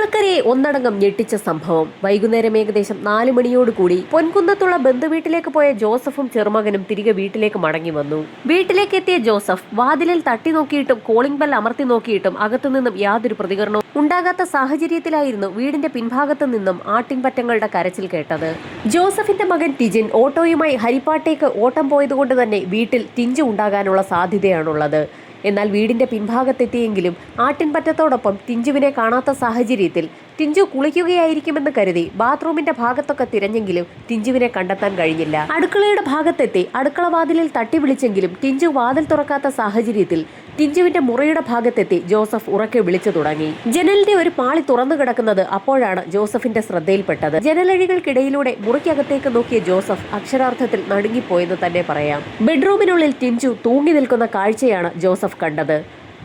കേരളക്കരയെ ഒന്നടങ്കം ഞെട്ടിച്ച സംഭവം. വൈകുന്നേരം ഏകദേശം നാല് മണിയോടുകൂടി പൊൻകുന്നത്തുള്ള ബന്ധുവീട്ടിലേക്ക് പോയ ജോസഫും ചെറുമകനും തിരികെ വീട്ടിലേക്ക് മടങ്ങി വന്നു. വീട്ടിലേക്ക് എത്തിയ ജോസഫ് വാതിലിൽ തട്ടി നോക്കിയിട്ടും കോളിംഗ് ബെൽ അമർത്തി നോക്കിയിട്ടും അകത്തുനിന്നും യാതൊരു പ്രതികരണവും ഉണ്ടാകാത്ത സാഹചര്യത്തിലായിരുന്നു വീടിന്റെ പിൻഭാഗത്തു നിന്നും ആട്ടിൻപറ്റങ്ങളുടെ കരച്ചിൽ കേട്ടത്. ജോസഫിന്റെ മകൻ ടിജിൻ ഓട്ടോയുമായി ഹരിപ്പാട്ടേക്ക് ഓട്ടം പോയതുകൊണ്ട് തന്നെ വീട്ടിൽ തിഞ്ചുണ്ടാകാനുള്ള സാധ്യതയാണുള്ളത്. എന്നാൽ വീടിന്റെ പിൻഭാഗത്തെത്തിയെങ്കിലും ആട്ടിൻപറ്റത്തോടൊപ്പം തിഞ്ചുവിനെ കാണാത്ത സാഹചര്യത്തിൽ ടിഞ്ചു കുളിക്കുകയായിരിക്കുമെന്ന് കരുതി ബാത്റൂമിന്റെ ഭാഗത്തൊക്കെ തിരഞ്ഞെങ്കിലും ടിഞ്ചുവിനെ കണ്ടെത്താൻ കഴിഞ്ഞില്ല. അടുക്കളയുടെ ഭാഗത്തെത്തി അടുക്കള വാതിലിൽ തട്ടി വിളിച്ചെങ്കിലും ടിഞ്ചു വാതിൽ തുറക്കാത്ത സാഹചര്യത്തിൽ ടിഞ്ചുവിന്റെ മുറിയുടെ ഭാഗത്തെത്തി ജോസഫ് ഉറക്കെ വിളിച്ചു തുടങ്ങി. ജനലിന്റെ ഒരു പാളി തുറന്നു കിടക്കുന്നത് അപ്പോഴാണ് ജോസഫിന്റെ ശ്രദ്ധയിൽപ്പെട്ടത്. ജനലഴികൾക്കിടയിലൂടെ മുറിക്കകത്തേക്ക് നോക്കിയ ജോസഫ് അക്ഷരാർത്ഥത്തിൽ നടുങ്ങിപ്പോയെന്ന് തന്നെ പറയാം. ബെഡ്റൂമിനുള്ളിൽ ടിഞ്ചു തൂങ്ങി നിൽക്കുന്ന കാഴ്ചയാണ് ജോസഫ് കണ്ടത്.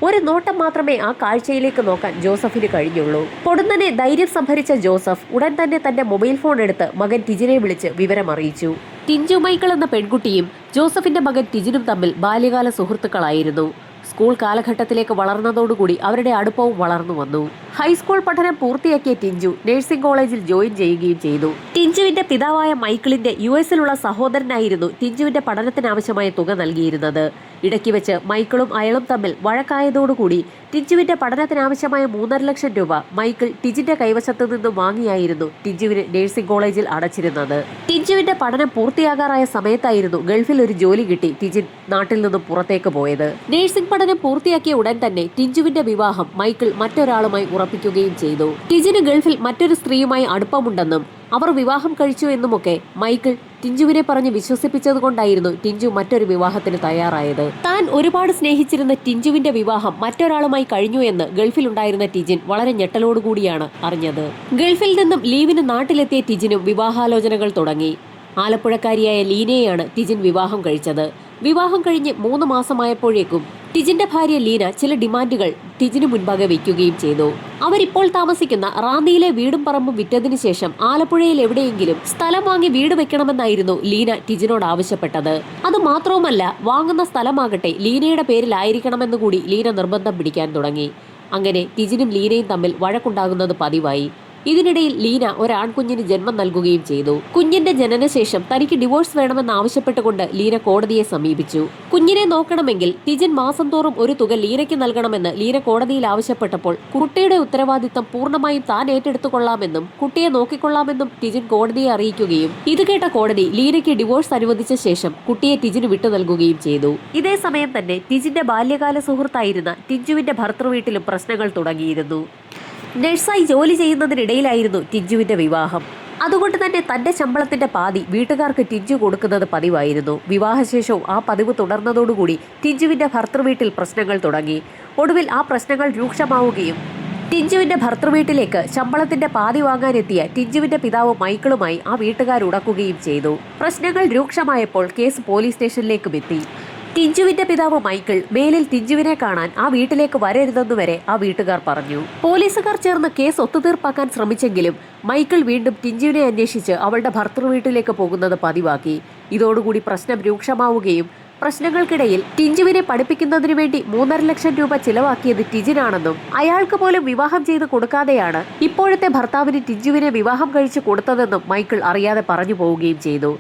ഒരു നോട്ടം മാത്രമേ ആ കാഴ്ചയിലേക്ക് നോക്കാൻ ജോസഫിന് കഴിഞ്ഞുള്ളൂ. പൊടുന്നനെ ധൈര്യം സംഭരിച്ച ജോസഫ് ഉടൻ തന്നെ തന്റെ മൊബൈൽ ഫോൺ എടുത്ത് മകൻ ടിജിനെ വിളിച്ച് വിവരം അറിയിച്ചു. ടിഞ്ചു മൈക്കിൾ എന്ന പെൺകുട്ടിയും ജോസഫിന്റെ മകൻ ടിജിനും തമ്മിൽ ബാല്യകാല സുഹൃത്തുക്കളായിരുന്നു. സ്കൂൾ കാലഘട്ടത്തിലേക്ക് വളർന്നതോടുകൂടി അവരുടെ അടുപ്പവും വളർന്നു വന്നു. ഹൈസ്കൂൾ പഠനം പൂർത്തിയാക്കിയ ടിഞ്ചു നഴ്സിംഗ് കോളേജിൽ ജോയിൻ ചെയ്യുകയും ചെയ്തു. ടിഞ്ചുവിന്റെ പിതാവായ മൈക്കിളിന്റെ യു എസിലുള്ള സഹോദരനായിരുന്നു ടിഞ്ചുവിന്റെ പഠനത്തിനാവശ്യമായ തുക നൽകിയിരുന്നത്. ഇടയ്ക്ക് വെച്ച് മൈക്കിളും അയാളും തമ്മിൽ വഴക്കായതോടുകൂടി ടിഞ്ചുവിന്റെ പഠനത്തിനാവശ്യമായ മൂന്നര ലക്ഷം രൂപ മൈക്കിൾ ടിജിന്റെ കൈവശത്തു നിന്നും വാങ്ങിയായിരുന്നു ടിജുവിന് നഴ്സിംഗ് കോളേജിൽ അടച്ചിരുന്നത്. ടിഞ്ചുവിന്റെ പഠനം പൂർത്തിയാകാറായ സമയത്തായിരുന്നു ഗൾഫിൽ ഒരു ജോലി കിട്ടി ടിജിൻ നാട്ടിൽ നിന്നും പുറത്തേക്ക് പോയത്. നഴ്സിംഗ് പഠനം പൂർത്തിയാക്കിയ ഉടൻ തന്നെ ടിഞ്ചുവിന്റെ വിവാഹം മൈക്കിൾ മറ്റൊരാളുമായി ഉറപ്പിക്കുകയും ചെയ്തു. ടിജിന് ഗൾഫിൽ മറ്റൊരു സ്ത്രീയുമായി അടുപ്പമുണ്ടെന്നും അവർ വിവാഹം കഴിച്ചു എന്നുമൊക്കെ മൈക്കിൾ ടിഞ്ചുവിനെ പറഞ്ഞ് വിശ്വസിപ്പിച്ചത് കൊണ്ടായിരുന്നു ടിഞ്ചു മറ്റൊരു വിവാഹത്തിന് തയ്യാറായത്. താൻ ഒരുപാട് സ്നേഹിച്ചിരുന്ന ടിഞ്ചുവിന്റെ വിവാഹം മറ്റൊരാളുമായി കഴിഞ്ഞു എന്ന് ഗൾഫിലുണ്ടായിരുന്ന ടിജിൻ വളരെ ഞെട്ടലോടുകൂടിയാണ് അറിഞ്ഞത്. ഗൾഫിൽ നിന്നും ലീവിന് നാട്ടിലെത്തിയ ടിജിനും വിവാഹാലോചനകൾ തുടങ്ങി. ആലപ്പുഴക്കാരിയായ ലീനയെയാണ് ടിജിൻ വിവാഹം കഴിച്ചത്. വിവാഹം കഴിഞ്ഞ് മൂന്ന് മാസമായപ്പോഴേക്കും ടിജിന്റെ ഭാര്യ ലീന ചില ഡിമാൻഡുകൾ ടിജിന് മുൻപാകെ വയ്ക്കുകയും ചെയ്തു. അവരിപ്പോൾ താമസിക്കുന്ന റാന്നിയിലെ വീടും പറമ്പും വിറ്റതിനു ശേഷം ആലപ്പുഴയിൽ എവിടെയെങ്കിലും സ്ഥലം വാങ്ങി വീട് വെക്കണമെന്നായിരുന്നു ലീന ടിജിനോട് ആവശ്യപ്പെട്ടത്. അത് മാത്രവുമല്ല വാങ്ങുന്ന സ്ഥലമാകട്ടെ ലീനയുടെ പേരിലായിരിക്കണമെന്ന് കൂടി ലീന നിർബന്ധം പിടിക്കാൻ തുടങ്ങി. അങ്ങനെ ടിജിനും ലീനയും തമ്മിൽ വഴക്കുണ്ടാകുന്നത് പതിവായി. ഇതിനിടയിൽ ലീന ഒരാൺകുഞ്ഞിന് ജന്മം നൽകുകയും ചെയ്തു. കുഞ്ഞിന്റെ ജനനശേഷം തനിക്ക് ഡിവോഴ്സ് വേണമെന്ന് ആവശ്യപ്പെട്ടുകൊണ്ട് ലീന കോടതിയെ സമീപിച്ചു. കുഞ്ഞിനെ നോക്കണമെങ്കിൽ ടിജിൻ മാസം തോറും ഒരു തുക ലീനയ്ക്ക് നൽകണമെന്ന് ലീന കോടതിയിൽ ആവശ്യപ്പെട്ടപ്പോൾ കുട്ടിയുടെ ഉത്തരവാദിത്തം പൂർണമായും താൻ ഏറ്റെടുത്തുകൊള്ളാമെന്നും കുട്ടിയെ നോക്കിക്കൊള്ളാമെന്നും ടിജിൻ കോടതിയെ അറിയിക്കുകയും ഇത് കേട്ട കോടതി ലീനയ്ക്ക് ഡിവോഴ്സ് അനുവദിച്ച ശേഷം കുട്ടിയെ ടിജിന് വിട്ടു നൽകുകയും ചെയ്തു. ഇതേ സമയം തന്നെ ടിജിന്റെ ബാല്യകാല സുഹൃത്തായിരുന്ന ടിജുവിന്റെ ഭർത്തൃവീട്ടിലും പ്രശ്നങ്ങൾ തുടങ്ങിയിരുന്നു. നഴ്സായി ജോലി ചെയ്യുന്നതിനിടയിലായിരുന്നു ടിജുവിന്റെ വിവാഹം. അതുകൊണ്ട് തന്നെ തന്റെ ശമ്പളത്തിന്റെ പാതി വീട്ടുകാർക്ക് ടിജു കൊടുക്കുന്നത് പതിവായിരുന്നു. വിവാഹശേഷവും ആ പതിവ് തുടർന്നതോടുകൂടി ടിജുവിന്റെ ഭർത്തൃവീട്ടിൽ പ്രശ്നങ്ങൾ തുടങ്ങി. ഒടുവിൽ ആ പ്രശ്നങ്ങൾ രൂക്ഷമാവുകയും ടിഞ്ചുവിന്റെ ഭർത്തൃവീട്ടിലേക്ക് ശമ്പളത്തിന്റെ പാതി വാങ്ങാനെത്തിയ ടിഞ്ചുവിന്റെ പിതാവ് മൈക്കിളുമായി ആ വീട്ടുകാരുടക്കുകയും ചെയ്തു. പ്രശ്നങ്ങൾ രൂക്ഷമായപ്പോൾ കേസ് പോലീസ് സ്റ്റേഷനിലേക്കും എത്തി. ടിഞ്ചുവിന്റെ പിതാവ് മൈക്കിൾ മേലിൽ ടിഞ്ചുവിനെ കാണാൻ ആ വീട്ടിലേക്ക് വരരുതെന്ന് വരെ ആ വീട്ടുകാർ പറഞ്ഞു. പോലീസുകാർ ചേർന്ന് കേസ് ഒത്തുതീർപ്പാക്കാൻ ശ്രമിച്ചെങ്കിലും മൈക്കിൾ വീണ്ടും ടിഞ്ചുവിനെ അന്വേഷിച്ച് അവളുടെ ഭർത്തൃ വീട്ടിലേക്ക് പോകുന്നത് പതിവാക്കി. ഇതോടുകൂടി പ്രശ്നം രൂക്ഷമാവുകയും പ്രശ്നങ്ങൾക്കിടയിൽ ടിഞ്ചുവിനെ പഠിപ്പിക്കുന്നതിനു വേണ്ടി മൂന്നര ലക്ഷം രൂപ ചിലവാക്കിയത് ടിജിനാണെന്നും അയാൾക്ക് പോലും വിവാഹം ചെയ്ത് കൊടുക്കാതെയാണ് ഇപ്പോഴത്തെ ഭർത്താവിന് ടിഞ്ചുവിനെ വിവാഹം കഴിച്ചു കൊടുത്തതെന്നും മൈക്കിൾ അറിയാതെ പറഞ്ഞു പോവുകയും ചെയ്തു.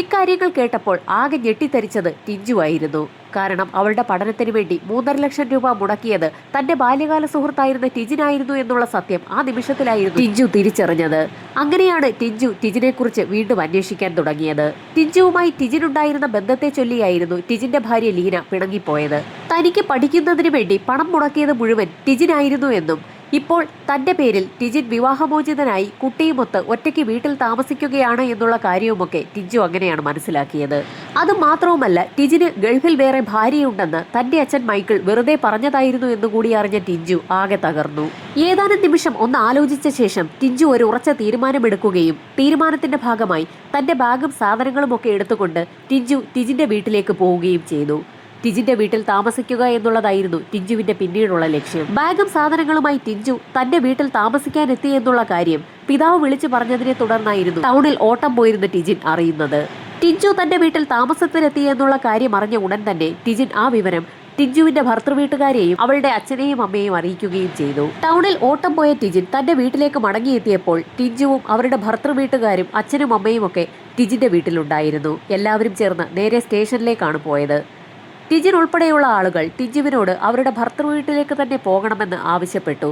ഇക്കാര്യങ്ങൾ കേട്ടപ്പോൾ ആകെ ഞെട്ടിത്തരിച്ചത് ടിഞ്ചുവായിരുന്നു കാരണം അവളുടെ പഠനത്തിന് വേണ്ടി മൂന്നര ലക്ഷം രൂപ മുടക്കിയത് തന്റെ ബാല്യകാല സുഹൃത്തായിരുന്ന ടിജിനായിരുന്നു എന്നുള്ള സത്യം ആ നിമിഷത്തിലായിരുന്നു ടിഞ്ചു തിരിച്ചറിഞ്ഞത്. അങ്ങനെയാണ് ടിഞ്ചു ടിജിനെ കുറിച്ച് വീണ്ടും അന്വേഷിക്കാൻ തുടങ്ങിയത്. ടിഞ്ചുവുമായി ടിജിനുണ്ടായിരുന്ന ബന്ധത്തെ ചൊല്ലിയായിരുന്നു ടിജിന്റെ ഭാര്യ ലീന പിണങ്ങിപ്പോയത്. തനിക്ക് പഠിക്കുന്നതിന് വേണ്ടി പണം മുടക്കിയത് മുഴുവൻ ടിജിനായിരുന്നു എന്നും ഇപ്പോൾ തന്റെ പേരിൽ ടിജിൻ വിവാഹമോചിതനായി കുട്ടിയുമൊത്ത് ഒറ്റയ്ക്ക് വീട്ടിൽ താമസിക്കുകയാണ് എന്നുള്ള കാര്യവുമൊക്കെ ടിജു അങ്ങനെയാണ് മനസ്സിലാക്കിയത്. അത് മാത്രവുമല്ല ടിജിന് ഗൾഫിൽ വേറെ ഭാര്യയുണ്ടെന്ന് തന്റെ അച്ഛൻ മൈക്കിൾ വെറുതെ പറഞ്ഞതായിരുന്നു എന്ന് കൂടി അറിഞ്ഞ ടിജു ആകെ തകർന്നു. ഏതാനും നിമിഷം ഒന്ന് ആലോചിച്ച ശേഷം ടിജു ഒരു ഉറച്ച തീരുമാനമെടുക്കുകയും തീരുമാനത്തിന്റെ ഭാഗമായി തന്റെ ബാഗും സാധനങ്ങളും ഒക്കെ എടുത്തുകൊണ്ട് ടിജു ടിജിന്റെ വീട്ടിലേക്ക് പോവുകയും ചെയ്തു. ടിജിന്റെ വീട്ടിൽ താമസിക്കുക എന്നുള്ളതായിരുന്നു ടിഞ്ചുവിന്റെ പിന്നീടുള്ള ലക്ഷ്യം. ബാഗും സാധനങ്ങളുമായി ടിഞ്ചു തന്റെ വീട്ടിൽ താമസിക്കാൻ എത്തി എന്നുള്ള കാര്യം പിതാവ് വിളിച്ചു പറഞ്ഞതിനെ തുടർന്നായിരുന്നു ടൗണിൽ ഓട്ടം പോയിരുന്ന ടിജിൻ അറിയുന്നത്. ടിഞ്ചു തന്റെ വീട്ടിൽ താമസത്തിനെത്തി എന്നുള്ള കാര്യം അറിഞ്ഞ ഉടൻ തന്നെ ടിജിൻ ആ വിവരം ടിജുവിന്റെ ഭർത്തൃവീട്ടുകാരെയും അവളുടെ അച്ഛനെയും അമ്മയെയും അറിയിക്കുകയും ചെയ്തു. ടൗണിൽ ഓട്ടം പോയ ടിജിൻ തന്റെ വീട്ടിലേക്ക് മടങ്ങിയെത്തിയപ്പോൾ ടിജുവും അവരുടെ ഭർത്തൃവീട്ടുകാരും അച്ഛനും അമ്മയും ഒക്കെ ടിജിന്റെ വീട്ടിലുണ്ടായിരുന്നു. എല്ലാവരും ചേർന്ന് നേരെ സ്റ്റേഷനിലേക്കാണ് പോയത്. ടിജിൻ ഉൾപ്പെടെയുള്ള ആളുകൾ ടിജുവിനോട് അവരുടെ ഭർത്തൃ വീട്ടിലേക്ക് തന്നെ പോകണമെന്ന് ആവശ്യപ്പെട്ടു.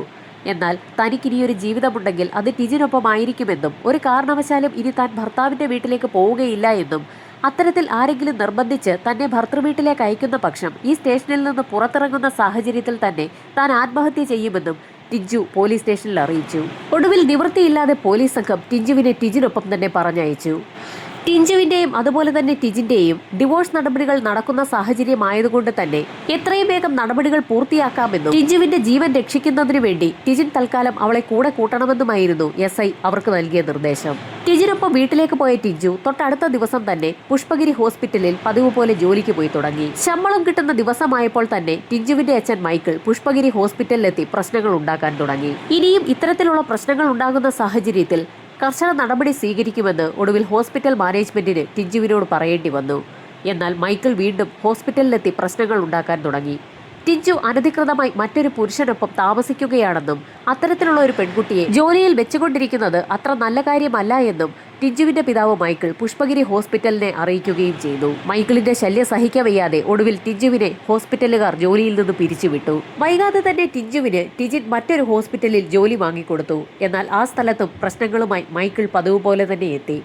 എന്നാൽ തനിക്കിനിയൊരു ജീവിതമുണ്ടെങ്കിൽ അത് ടിജിനൊപ്പമായിരിക്കുമെന്നും ഒരു കാരണവശാലും ഇനി താൻ ഭർത്താവിന്റെ വീട്ടിലേക്ക് പോവുകയില്ല എന്നും അത്തരത്തിൽ ആരെങ്കിലും നിർബന്ധിച്ച് തന്നെ ഭർത്തൃവീട്ടിലേക്ക് അയക്കുന്ന പക്ഷം ഈ സ്റ്റേഷനിൽ നിന്ന് പുറത്തിറങ്ങുന്ന സാഹചര്യത്തിൽ തന്നെ താൻ ആത്മഹത്യ ചെയ്യുമെന്നും ടിജു പോലീസ് സ്റ്റേഷനിൽ അറിയിച്ചു. ഒടുവിൽ നിവൃത്തിയില്ലാതെ പോലീസ് സംഘം ടിജുവിനെ ടിജിനൊപ്പം തന്നെ പറഞ്ഞയച്ചു. ടിഞ്ചുവിന്റെയും അതുപോലെ തന്നെ ടിജിന്റെയും ഡിവോഴ്സ് നടപടികൾ നടക്കുന്ന സാഹചര്യമായതുകൊണ്ട് തന്നെ എത്രയും വേഗം നടപടികൾ പൂർത്തിയാക്കാമെന്നും ടിഞ്ചുവിന്റെ ജീവൻ രക്ഷിക്കുന്നതിനു വേണ്ടി ടിജിൻ തൽക്കാലം അവളെ കൂടെ കൂട്ടണമെന്നുമായിരുന്നു എസ് അവർക്ക് നൽകിയ നിർദ്ദേശം. ടിജിനൊപ്പം വീട്ടിലേക്ക് പോയ ടിജു തൊട്ടടുത്ത ദിവസം തന്നെ പുഷ്പഗിരി ഹോസ്പിറ്റലിൽ പതിവ് പോലെ ജോലിക്ക് പോയി തുടങ്ങി. ശമ്പളം കിട്ടുന്ന ദിവസമായപ്പോൾ തന്നെ ടിജുവിന്റെ അച്ഛൻ മൈക്കിൾ പുഷ്പഗിരി ഹോസ്പിറ്റലിലെത്തി പ്രശ്നങ്ങൾ ഉണ്ടാക്കാൻ തുടങ്ങി. ഇനിയും ഇത്തരത്തിലുള്ള പ്രശ്നങ്ങൾ ഉണ്ടാകുന്ന സാഹചര്യത്തിൽ കർശന നടപടി സ്വീകരിക്കുമെന്ന് ഒടുവിൽ ഹോസ്പിറ്റൽ മാനേജ്മെന്റിന് ടിഞ്ചുവിനോട് പറയേണ്ടി വന്നു. എന്നാൽ മൈക്കിൾ വീണ്ടും ഹോസ്പിറ്റലിലെത്തി പ്രശ്നങ്ങൾ ഉണ്ടാക്കാൻ തുടങ്ങി. ടിഞ്ചു അനധികൃതമായി മറ്റൊരു പുരുഷനൊപ്പം താമസിക്കുകയാണെന്നും അത്തരത്തിലുള്ള ഒരു പെൺകുട്ടിയെ ജോലിയിൽ വെച്ചുകൊണ്ടിരിക്കുന്നത് അത്ര നല്ല കാര്യമല്ല എന്നും ടിഞ്ചുവിന്റെ പിതാവ് മൈക്കിൾ പുഷ്പഗിരി ഹോസ്പിറ്റലിനെ അറിയിക്കുകയും ചെയ്തു. മൈക്കിളിന്റെ ശല്യം സഹിക്കവയ്യാതെ ഒടുവിൽ ടിഞ്ചുവിനെ ഹോസ്പിറ്റലുകാർ ജോലിയിൽ നിന്ന് പിരിച്ചുവിട്ടു. വൈകാതെ തന്നെ ടിഞ്ചുവിന് ടിജിൻ മറ്റൊരു ഹോസ്പിറ്റലിൽ ജോലി വാങ്ങിക്കൊടുത്തു. എന്നാൽ ആ സ്ഥലത്തും പ്രശ്നങ്ങളുമായി മൈക്കിൾ പതിവ് പോലെ തന്നെ എത്തി.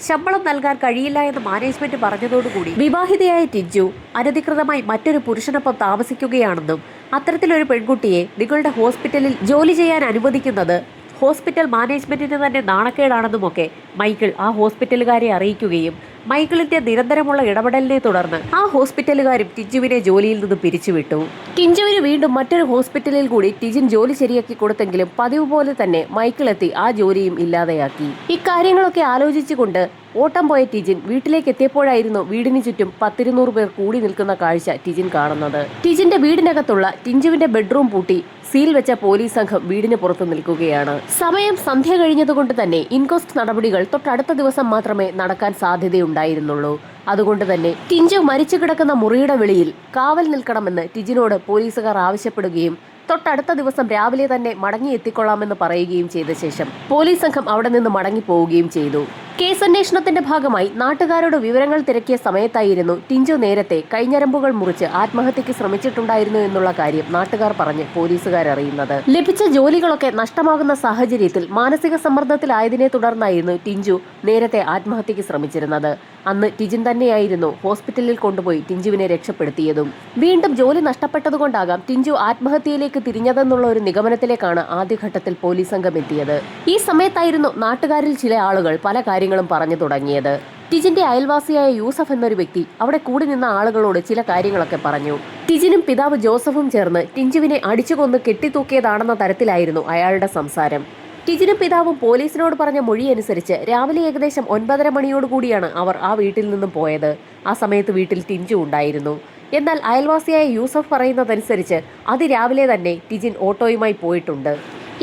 ശമ്പളം നൽകാൻ കഴിയില്ല എന്ന് മാനേജ്മെന്റ് പറഞ്ഞതോടുകൂടി വിവാഹിതയായ ടിജു അനധികൃതമായി മറ്റൊരു പുരുഷനൊപ്പം താമസിക്കുകയാണെന്നും അത്തരത്തിലൊരു പെൺകുട്ടിയെ നിങ്ങളുടെ ഹോസ്പിറ്റലിൽ ജോലി ചെയ്യാൻ അനുവദിക്കുന്നത് ഹോസ്പിറ്റൽ മാനേജ്മെന്റിന് തന്നെ നാണക്കേടാണെന്നുമൊക്കെ മൈക്കിൾ ആ ഹോസ്പിറ്റലുകാരെ അറിയിക്കുകയും മൈക്കിളിന്റെ നിരന്തരമുള്ള ഇടപെടലിനെ തുടർന്ന് ആ ഹോസ്പിറ്റലുകാരും ടിജുവിനെ ജോലിയിൽ നിന്ന് പിരിച്ചുവിട്ടു. ടിഞ്ചുവിന് വീണ്ടും മറ്റൊരു ഹോസ്പിറ്റലിൽ കൂടി ടിജിൻ ജോലി ശരിയാക്കി കൊടുത്തെങ്കിലും പതിവ് പോലെ തന്നെ മൈക്കിൾ എത്തി ആ ജോലിയും ഇല്ലാതെയാക്കി. ഇക്കാര്യങ്ങളൊക്കെ ആലോചിച്ചുകൊണ്ട് ഓട്ടം പോയ ടിജിൻ വീട്ടിലേക്ക് എത്തിയപ്പോഴായിരുന്നു വീടിന് ചുറ്റും പത്തിരുന്നൂറ് പേർ കൂടി നിൽക്കുന്ന കാഴ്ച ടിജിൻ കാണുന്നത്. ടിജിന്റെ വീടിനകത്തുള്ള ടിഞ്ചുവിന്റെ ബെഡ്റൂം പൂട്ടി സീൽ വെച്ച പോലീസ് സംഘം വീടിന് പുറത്ത് നിൽക്കുകയാണ്. സമയം സന്ധ്യ കഴിഞ്ഞതുകൊണ്ട് തന്നെ ഇൻകോസ്റ്റ് നടപടികൾ തൊട്ടടുത്ത ദിവസം മാത്രമേ നടക്കാൻ സാധ്യതയുണ്ടായിരുന്നുള്ളൂ. അതുകൊണ്ട് തന്നെ ടിഞ്ചു മരിച്ചു കിടക്കുന്ന മുറിയുടെ വെളിയിൽ കാവൽ നിൽക്കണമെന്ന് ടിജിനോട് പോലീസുകാർ ആവശ്യപ്പെടുകയും തൊട്ടടുത്ത ദിവസം രാവിലെ തന്നെ മടങ്ങി എത്തിക്കൊള്ളാമെന്ന് പറയുകയും ചെയ്ത ശേഷം പോലീസ് സംഘം അവിടെ നിന്ന് മടങ്ങി പോവുകയും ചെയ്തു. കേസ് അന്വേഷണത്തിന്റെ ഭാഗമായി നാട്ടുകാരോട് വിവരങ്ങൾ തിരക്കിയ സമയത്തായിരുന്നു ടിഞ്ചു നേരത്തെ കൈഞ്ഞരമ്പുകൾ മുറിച്ച് ആത്മഹത്യക്ക് ശ്രമിച്ചിട്ടുണ്ടായിരുന്നു എന്നുള്ള കാര്യം നാട്ടുകാർ പറഞ്ഞ് പോലീസുകാർ അറിയുന്നത് ലഭിച്ച ജോലികളൊക്കെ നഷ്ടമാകുന്ന സാഹചര്യത്തിൽ മാനസിക സമ്മർദ്ദത്തിലായതിനെ തുടർന്നായിരുന്നു ടിഞ്ചു നേരത്തെ ആത്മഹത്യക്ക് ശ്രമിച്ചിരുന്നത്. അന്ന് ടിജിൻ തന്നെയായിരുന്നു ഹോസ്പിറ്റലിൽ കൊണ്ടുപോയി ടിഞ്ചുവിനെ രക്ഷപ്പെടുത്തിയതും. വീണ്ടും ജോലി നഷ്ടപ്പെട്ടതുകൊണ്ടാകാം ടിഞ്ചു ആത്മഹത്യയിലേക്ക് തിരിഞ്ഞതെന്നുള്ള ഒരു നിഗമനത്തിലേക്കാണ് ആദ്യഘട്ടത്തിൽ പോലീസ് സംഘം എത്തിയത്. ഈ സമയത്തായിരുന്നു നാട്ടുകാരിൽ ചില ആളുകൾ പല കാര്യങ്ങളും പറഞ്ഞു തുടങ്ങിയത്. ടിജിന്റെ അയൽവാസിയായ യൂസഫ് എന്നൊരു വ്യക്തി അവിടെ കൂടി നിന്ന ആളുകളോട് ചില കാര്യങ്ങളൊക്കെ പറഞ്ഞു. ടിജിനും പിതാവ് ജോസഫും ചേർന്ന് ടിഞ്ചുവിനെ അടിച്ചുകൊന്ന് കെട്ടിത്തൂക്കിയതാണെന്ന തരത്തിലായിരുന്നു അയാളുടെ സംസാരം. ടിജിനും പിതാവും പോലീസിനോട് പറഞ്ഞ മൊഴി അനുസരിച്ച് രാവിലെ ഏകദേശം ഒൻപതര മണിയോടുകൂടിയാണ് അവർ ആ വീട്ടിൽ നിന്നും പോയത്. ആ സമയത്ത് വീട്ടിൽ ടിഞ്ചു ഉണ്ടായിരുന്നു. എന്നാൽ അയൽവാസിയായ യൂസഫ് പറയുന്നതനുസരിച്ച് അതിരാവിലെ തന്നെ ടിജിൻ ഓട്ടോയുമായി പോയിട്ടുണ്ട്.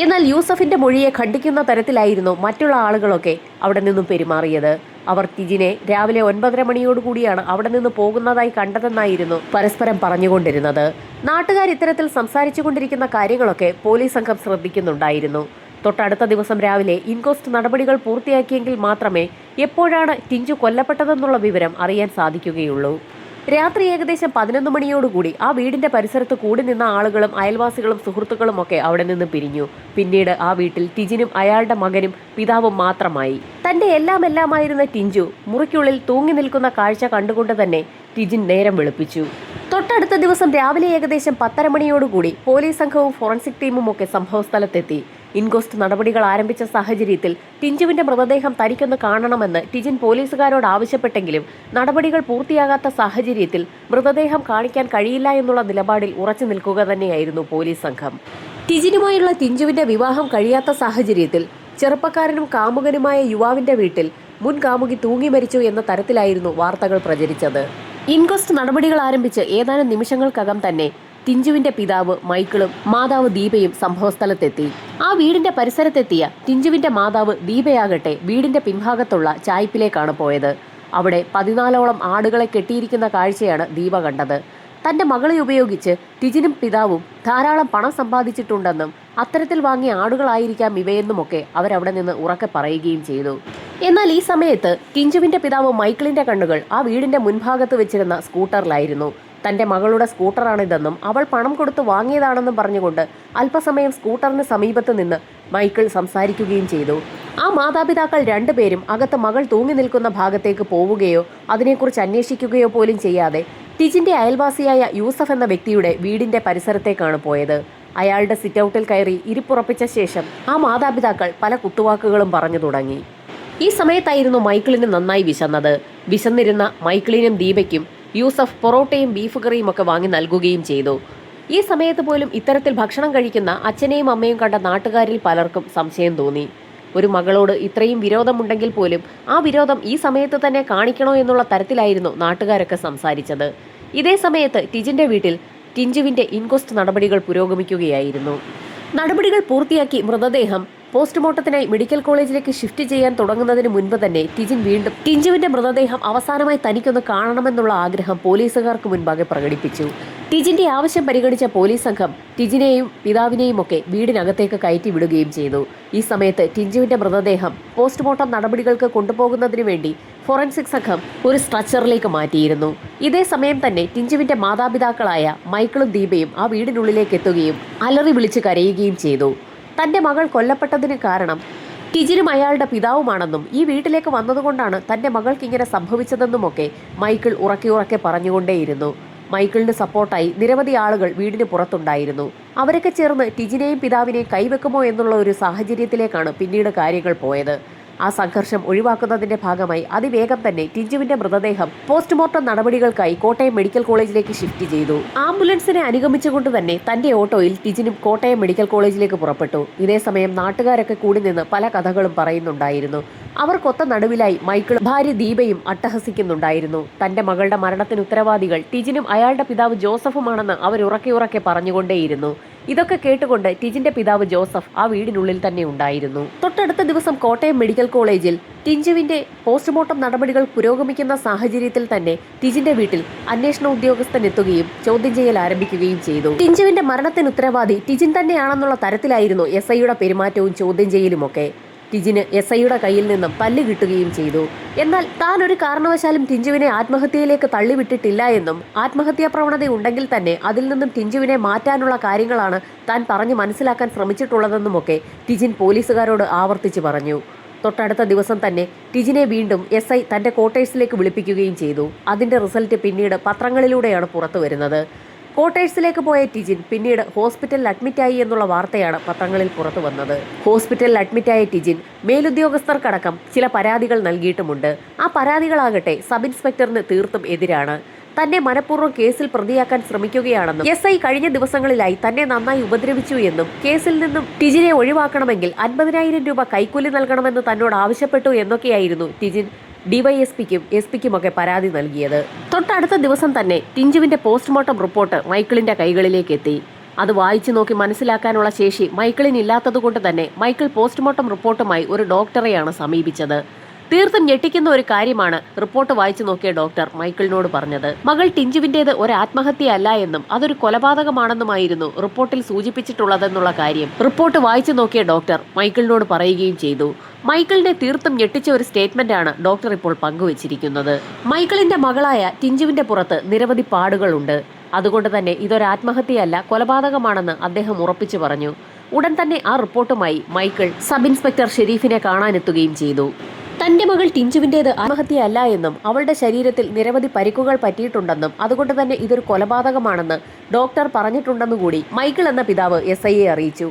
എന്നാൽ യൂസഫിന്റെ മൊഴിയെ ഖണ്ഡിക്കുന്ന തരത്തിലായിരുന്നു മറ്റുള്ള ആളുകളൊക്കെ അവിടെ നിന്നും പെരുമാറിയത്. അവർ തിജിനെ രാവിലെ ഒൻപതര മണിയോടുകൂടിയാണ് അവിടെ നിന്ന് പോകുന്നതായി കണ്ടതെന്നായിരുന്നു പരസ്പരം പറഞ്ഞുകൊണ്ടിരുന്നത്. നാട്ടുകാർ ഇത്തരത്തിൽ സംസാരിച്ചുകൊണ്ടിരിക്കുന്ന കാര്യങ്ങളൊക്കെ പോലീസ് സംഘം ശ്രദ്ധിക്കുന്നുണ്ടായിരുന്നു. തൊട്ടടുത്ത ദിവസം രാവിലെ ഇൻകോസ്റ്റ് നടപടികൾ പൂർത്തിയാക്കിയെങ്കിൽ മാത്രമേ എപ്പോഴാണ് ടിഞ്ചു കൊല്ലപ്പെട്ടതെന്നുള്ള വിവരം അറിയാൻ സാധിക്കുകയുള്ളൂ. രാത്രി ഏകദേശം പതിനൊന്ന് മണിയോടുകൂടി ആ വീടിന്റെ പരിസരത്ത് കൂടി നിന്ന ആളുകളും അയൽവാസികളും സുഹൃത്തുക്കളും ഒക്കെ അവിടെ നിന്ന് പിരിഞ്ഞു. പിന്നീട് ആ വീട്ടിൽ ടിജിനും അയാളുടെ മകനും പിതാവും മാത്രമായി. തന്റെ എല്ലാം എല്ലാമായിരുന്ന ടിഞ്ചു മുറിക്കുള്ളിൽ തൂങ്ങി നിൽക്കുന്ന കാഴ്ച കണ്ടുകൊണ്ട് തന്നെ ടിജിൻ നേരം വെളുപ്പിച്ചു. തൊട്ടടുത്ത ദിവസം രാവിലെ ഏകദേശം പത്തര മണിയോടുകൂടി പോലീസ് സംഘവും ഫോറൻസിക് ടീമും ഒക്കെ സംഭവസ്ഥലത്തെത്തി. ഇൻക്വസ്റ്റ് നടപടികൾ ആരംഭിച്ച സാഹചര്യത്തിൽ ടിഞ്ചുവിന്റെ മൃതദേഹം തനിക്കൊന്ന് കാണണമെന്ന് ടിജിൻ പോലീസുകാരോട് ആവശ്യപ്പെട്ടെങ്കിലും നടപടികൾ പൂർത്തിയാകാത്ത സാഹചര്യത്തിൽ മൃതദേഹം കാണിക്കാൻ കഴിയില്ല എന്നുള്ള നിലപാടിൽ ഉറച്ചു നിൽക്കുക തന്നെയായിരുന്നു പോലീസ് സംഘം. ടിജിനുമായുള്ള ടിഞ്ചുവിന്റെ വിവാഹം കഴിയാത്ത സാഹചര്യത്തിൽ ചെറുപ്പക്കാരനും കാമുകനുമായ യുവാവിന്റെ വീട്ടിൽ മുൻ കാമുകി തൂങ്ങി മരിച്ചു എന്ന തരത്തിലായിരുന്നു വാർത്തകൾ പ്രചരിച്ചത്. ഇൻക്വസ്റ്റ് നടപടികൾ ആരംഭിച്ച് ഏതാനും നിമിഷങ്ങൾക്കകം തന്നെ ടിഞ്ചുവിന്റെ പിതാവ് മൈക്കിളും മാതാവ് ദീപയും സംഭവസ്ഥലത്തെത്തി. ആ വീടിന്റെ പരിസരത്തെത്തിയ ടിഞ്ചുവിന്റെ മാതാവ് ദീപയാകട്ടെ വീടിന്റെ പിൻഭാഗത്തുള്ള ചായ്പിലേക്കാണ് പോയത്. അവിടെ പതിനാലോളം ആടുകളെ കെട്ടിയിരിക്കുന്ന കാഴ്ചയാണ് ദീപ കണ്ടത്. തന്റെ മകളെ ഉപയോഗിച്ച് ടിജിനും പിതാവും ധാരാളം പണം സമ്പാദിച്ചിട്ടുണ്ടെന്നും അത്തരത്തിൽ വാങ്ങിയ ആടുകളായിരിക്കാം ഇവയെന്നുമൊക്കെ അവരവിടെ നിന്ന് ഉറക്കെ പറയുകയും ചെയ്തു. എന്നാൽ ഈ സമയത്ത് ടിഞ്ചുവിന്റെ പിതാവ് മൈക്കിളിന്റെ കണ്ണുകൾ ആ വീടിന്റെ മുൻഭാഗത്ത് വെച്ചിരുന്ന സ്കൂട്ടറിലായിരുന്നു. തന്റെ മകളുടെ സ്കൂട്ടറാണിതെന്നും അവൾ പണം കൊടുത്ത് വാങ്ങിയതാണെന്നും പറഞ്ഞുകൊണ്ട് അല്പസമയം സ്കൂട്ടറിന് സമീപത്ത് നിന്ന് മൈക്കിൾ സംസാരിക്കുകയും ചെയ്തു. ആ മാതാപിതാക്കൾ രണ്ടുപേരും അകത്ത് മകൾ തൂങ്ങി നിൽക്കുന്ന ഭാഗത്തേക്ക് പോവുകയോ അതിനെക്കുറിച്ച് അന്വേഷിക്കുകയോ പോലും ചെയ്യാതെ ടിജിന്റെ അയൽവാസിയായ യൂസഫ് എന്ന വ്യക്തിയുടെ വീടിന്റെ പരിസരത്തേക്കാണ് പോയത്. അയാളുടെ സിറ്റൗട്ടിൽ കയറി ഇരിപ്പുറപ്പിച്ച ശേഷം ആ മാതാപിതാക്കൾ പല കുത്തുവാക്കുകളും പറഞ്ഞു തുടങ്ങി. ഈ സമയത്തായിരുന്നു മൈക്കിളിന് നന്നായി വിശന്നത്. വിശന്നിരുന്ന മൈക്കിളിനും ദീപയ്ക്കും യൂസഫ് പൊറോട്ടയും ബീഫ് കറിയും ഒക്കെ വാങ്ങി നൽകുകയും ചെയ്തു. ഈ സമയത്ത് പോലും ഇത്തരത്തിൽ ഭക്ഷണം കഴിക്കുന്ന അച്ഛനെയും അമ്മയും കണ്ട നാട്ടുകാരിൽ പലർക്കും സംശയം തോന്നി. ഒരു മകളോട് ഇത്രയും വിരോധമുണ്ടെങ്കിൽ പോലും ആ വിരോധം ഈ സമയത്ത് തന്നെ കാണിക്കണോ എന്നുള്ള തരത്തിലായിരുന്നു നാട്ടുകാരൊക്കെ സംസാരിച്ചത്. ഇതേ സമയത്ത് ടിജിന്റെ വീട്ടിൽ ടിഞ്ചുവിന്റെ ഇൻക്വസ്റ്റ് നടപടികൾ പുരോഗമിക്കുകയായിരുന്നു. നടപടികൾ പൂർത്തിയാക്കി മൃതദേഹം പോസ്റ്റ്മോർട്ടത്തിനായി മെഡിക്കൽ കോളേജിലേക്ക് ഷിഫ്റ്റ് ചെയ്യാൻ തുടങ്ങുന്നതിന് മുൻപ് തന്നെ ടിജിൻ വീണ്ടും ടിഞ്ചുവിന്റെ മൃതദേഹം അവസാനമായി തനിക്കൊന്ന് കാണണമെന്നുള്ള ആഗ്രഹം പോലീസുകാർക്ക് മുൻപാകെ പ്രകടിപ്പിച്ചു. ടിജിന്റെ ആവശ്യം പരിഗണിച്ച പോലീസ് സംഘം ടിജിനെയും പിതാവിനെയും ഒക്കെ വീടിനകത്തേക്ക് കയറ്റി വിടുകയും ചെയ്തു. ഈ സമയത്ത് ടിഞ്ചുവിന്റെ മൃതദേഹം പോസ്റ്റ്മോർട്ടം നടപടികൾക്ക് കൊണ്ടുപോകുന്നതിന് വേണ്ടി ഫോറൻസിക് സംഘം ഒരു സ്ട്രക്ചറിലേക്ക് മാറ്റിയിരുന്നു. ഇതേ സമയം തന്നെ ടിഞ്ചുവിന്റെ മാതാപിതാക്കളായ മൈക്കിളും ദീപയും ആ വീടിനുള്ളിലേക്ക് എത്തുകയും അലറി വിളിച്ച് കരയുകയും ചെയ്തു. തന്റെ മകൾ കൊല്ലപ്പെട്ടതിന് കാരണം ടിജിനും അയാളുടെ പിതാവുമാണെന്നും ഈ വീട്ടിലേക്ക് വന്നതുകൊണ്ടാണ് തന്റെ മകൾക്ക് ഇങ്ങനെ സംഭവിച്ചതെന്നുമൊക്കെ മൈക്കിൾ ഉറക്കെ ഉറക്കെ പറഞ്ഞുകൊണ്ടേയിരുന്നു. മൈക്കിളിന് സപ്പോർട്ടായി നിരവധി ആളുകൾ വീടിന് പുറത്തുണ്ടായിരുന്നു. അവരൊക്കെ ചേർന്ന് ടിജിനെയും പിതാവിനെയും കൈവെക്കുമോ എന്നുള്ള ഒരു സാഹചര്യത്തിലേക്കാണ് പിന്നീട് കാര്യങ്ങൾ പോയത്. ആ സംഘർഷം ഒഴിവാക്കുന്നതിന്റെ ഭാഗമായി അതിവേഗം തന്നെ ടിഞ്ചുവിന്റെ മൃതദേഹം പോസ്റ്റ്മോർട്ടം നടപടികൾക്കായി കോട്ടയം മെഡിക്കൽ കോളേജിലേക്ക് ഷിഫ്റ്റ് ചെയ്തു. ആംബുലൻസിനെ അനുഗമിച്ചുകൊണ്ട് തന്നെ തന്റെ ഓട്ടോയിൽ ടിജിനും കോട്ടയം മെഡിക്കൽ കോളേജിലേക്ക് പുറപ്പെട്ടു. ഇതേസമയം നാട്ടുകാരൊക്കെ കൂടി നിന്ന് പല കഥകളും പറയുന്നുണ്ടായിരുന്നു. അവർ കൊത്ത നടുവിലായി മൈക്കിൾ ഭാര്യ ദീപയും അട്ടഹസിക്കുന്നുണ്ടായിരുന്നു. തന്റെ മകളുടെ മരണത്തിന് ഉത്തരവാദികൾ ടിജിനും അയാളുടെ പിതാവ് ജോസഫുമാണെന്ന് അവർ ഉറക്കെ ഉറക്കെ പറഞ്ഞുകൊണ്ടേയിരുന്നു. ഇതൊക്കെ കേട്ടുകൊണ്ട് ടിജിന്റെ പിതാവ് ജോസഫ് ആ വീടിനുള്ളിൽ തന്നെ ഉണ്ടായിരുന്നു. തൊട്ടടുത്ത ദിവസം കോട്ടയം മെഡിക്കൽ കോളേജിൽ ടിഞ്ചുവിന്റെ പോസ്റ്റ്മോർട്ടം നടപടികൾ പുരോഗമിക്കുന്ന സാഹചര്യത്തിൽ തന്നെ ടിജിന്റെ വീട്ടിൽ അന്വേഷണ ഉദ്യോഗസ്ഥൻ എത്തുകയും ചോദ്യം ചെയ്യൽ ആരംഭിക്കുകയും ചെയ്തു. ടിഞ്ചുവിന്റെ മരണത്തിന് ഉത്തരവാദി ടിജിൻ തന്നെയാണെന്നുള്ള തരത്തിലായിരുന്നു എസ് ഐയുടെ പെരുമാറ്റവും ചോദ്യം ചെയ്യലുമൊക്കെ. ടിജിന് എസ് ഐയുടെ കയ്യിൽ നിന്നും പല്ല് കിട്ടുകയും ചെയ്തു. എന്നാൽ താൻ ഒരു കാരണവശാലും ടിഞ്ചുവിനെ ആത്മഹത്യയിലേക്ക് തള്ളിവിട്ടിട്ടില്ല എന്നും ആത്മഹത്യാ പ്രവണത ഉണ്ടെങ്കിൽ തന്നെ അതിൽ നിന്നും ടിഞ്ചുവിനെ മാറ്റാനുള്ള കാര്യങ്ങളാണ് താൻ പറഞ്ഞു മനസ്സിലാക്കാൻ ശ്രമിച്ചിട്ടുള്ളതെന്നുമൊക്കെ ടിജിൻ പോലീസുകാരോട് ആവർത്തിച്ചു പറഞ്ഞു. തൊട്ടടുത്ത ദിവസം തന്നെ ടിജിനെ വീണ്ടും എസ് ഐ തന്റെ ക്വാർട്ടേഴ്സിലേക്ക് വിളിപ്പിക്കുകയും ചെയ്തു. അതിന്റെ റിസൾട്ട് പിന്നീട് പത്രങ്ങളിലൂടെയാണ് പുറത്തു വരുന്നത് ക്വാർട്ടേഴ്സിലേക്ക് പോയ ടിജിൻ പിന്നീട് ഹോസ്പിറ്റലിൽ അഡ്മിറ്റായി എന്നുള്ള വാർത്തയാണ് പത്രങ്ങളിൽ പുറത്തു വന്നത്. ഹോസ്പിറ്റലിൽ അഡ്മിറ്റായ ടിജിൻ മേലുദ്യോഗസ്ഥർക്കടക്കം ചില പരാതികൾ നൽകിയിട്ടുമുണ്ട്. ആ പരാതികളാകട്ടെ സബ് ഇൻസ്പെക്ടറിന് തീർത്തും എതിരാണ്. തന്നെ മനഃപൂർവം കേസിൽ പ്രതിയാക്കാൻ ശ്രമിക്കുകയാണെന്നും എസ് ഐ കഴിഞ്ഞ ദിവസങ്ങളിലായി തന്നെ നന്നായി ഉപദ്രവിച്ചു എന്നും കേസിൽ നിന്നും ടിജിനെ ഒഴിവാക്കണമെങ്കിൽ അൻപതിനായിരം രൂപ കൈക്കൂലി നൽകണമെന്ന് തന്നോട് ആവശ്യപ്പെട്ടു എന്നൊക്കെയായിരുന്നു ടിജിൻ ഡിവൈഎസ്പിക്കും എസ് പിക്കുമൊക്കെ പരാതി നൽകിയത്. തൊട്ടടുത്ത ദിവസം തന്നെ ടിഞ്ചുവിന്റെ പോസ്റ്റ്മോർട്ടം റിപ്പോർട്ട് മൈക്കിളിന്റെ കൈകളിലേക്ക് എത്തി. അത് വായിച്ചു നോക്കി മനസ്സിലാക്കാനുള്ള ശേഷി മൈക്കിളിനില്ലാത്തതുകൊണ്ട് തന്നെ മൈക്കിൾ പോസ്റ്റ്മോർട്ടം റിപ്പോർട്ടുമായി ഒരു ഡോക്ടറെയാണ് സമീപിച്ചത്. തീർത്തും ഞെട്ടിക്കുന്ന ഒരു കാര്യമാണ് റിപ്പോർട്ട് വായിച്ചു നോക്കിയ ഡോക്ടർ മൈക്കിളിനോട് പറഞ്ഞത്. മകൾ ടിഞ്ചുവിന്റേത് ഒരു ആത്മഹത്യയല്ല എന്നും അതൊരു കൊലപാതകമാണെന്നുമായിരുന്നു റിപ്പോർട്ടിൽ സൂചിപ്പിച്ചിട്ടുള്ളതെന്നുള്ള കാര്യം റിപ്പോർട്ട് വായിച്ചു നോക്കിയ ഡോക്ടർ മൈക്കിളിനോട് പറയുകയും ചെയ്തു. മൈക്കിളിനെ തീർത്തും ഞെട്ടിച്ച ഒരു സ്റ്റേറ്റ്മെന്റ് ആണ് ഡോക്ടർ ഇപ്പോൾ പങ്കുവച്ചിരിക്കുന്നത്. മൈക്കിളിന്റെ മകളായ ടിഞ്ചുവിന്റെ പുറത്ത് നിരവധി പാടുകളുണ്ട്. അതുകൊണ്ട് തന്നെ ഇതൊരു ആത്മഹത്യയല്ല കൊലപാതകമാണെന്ന് അദ്ദേഹം ഉറപ്പിച്ചു പറഞ്ഞു. ഉടൻ തന്നെ ആ റിപ്പോർട്ടുമായി മൈക്കിൾ സബ് ഇൻസ്പെക്ടർ ഷെരീഫിനെ കാണാനെത്തുകയും ചെയ്തു. തന്റെ മകൾ ടിഞ്ചുവിന്റേത് ആത്മഹത്യയല്ല എന്നും അവളുടെ ശരീരത്തിൽ നിരവധി പരിക്കുകൾ പറ്റിയിട്ടുണ്ടെന്നും അതുകൊണ്ട് തന്നെ ഇതൊരു കൊലപാതകമാണെന്ന് ഡോക്ടർ പറഞ്ഞിട്ടുണ്ടെന്നുകൂടി മൈക്കിൾ എന്ന പിതാവ് എസ് ഐയെ അറിയിച്ചു.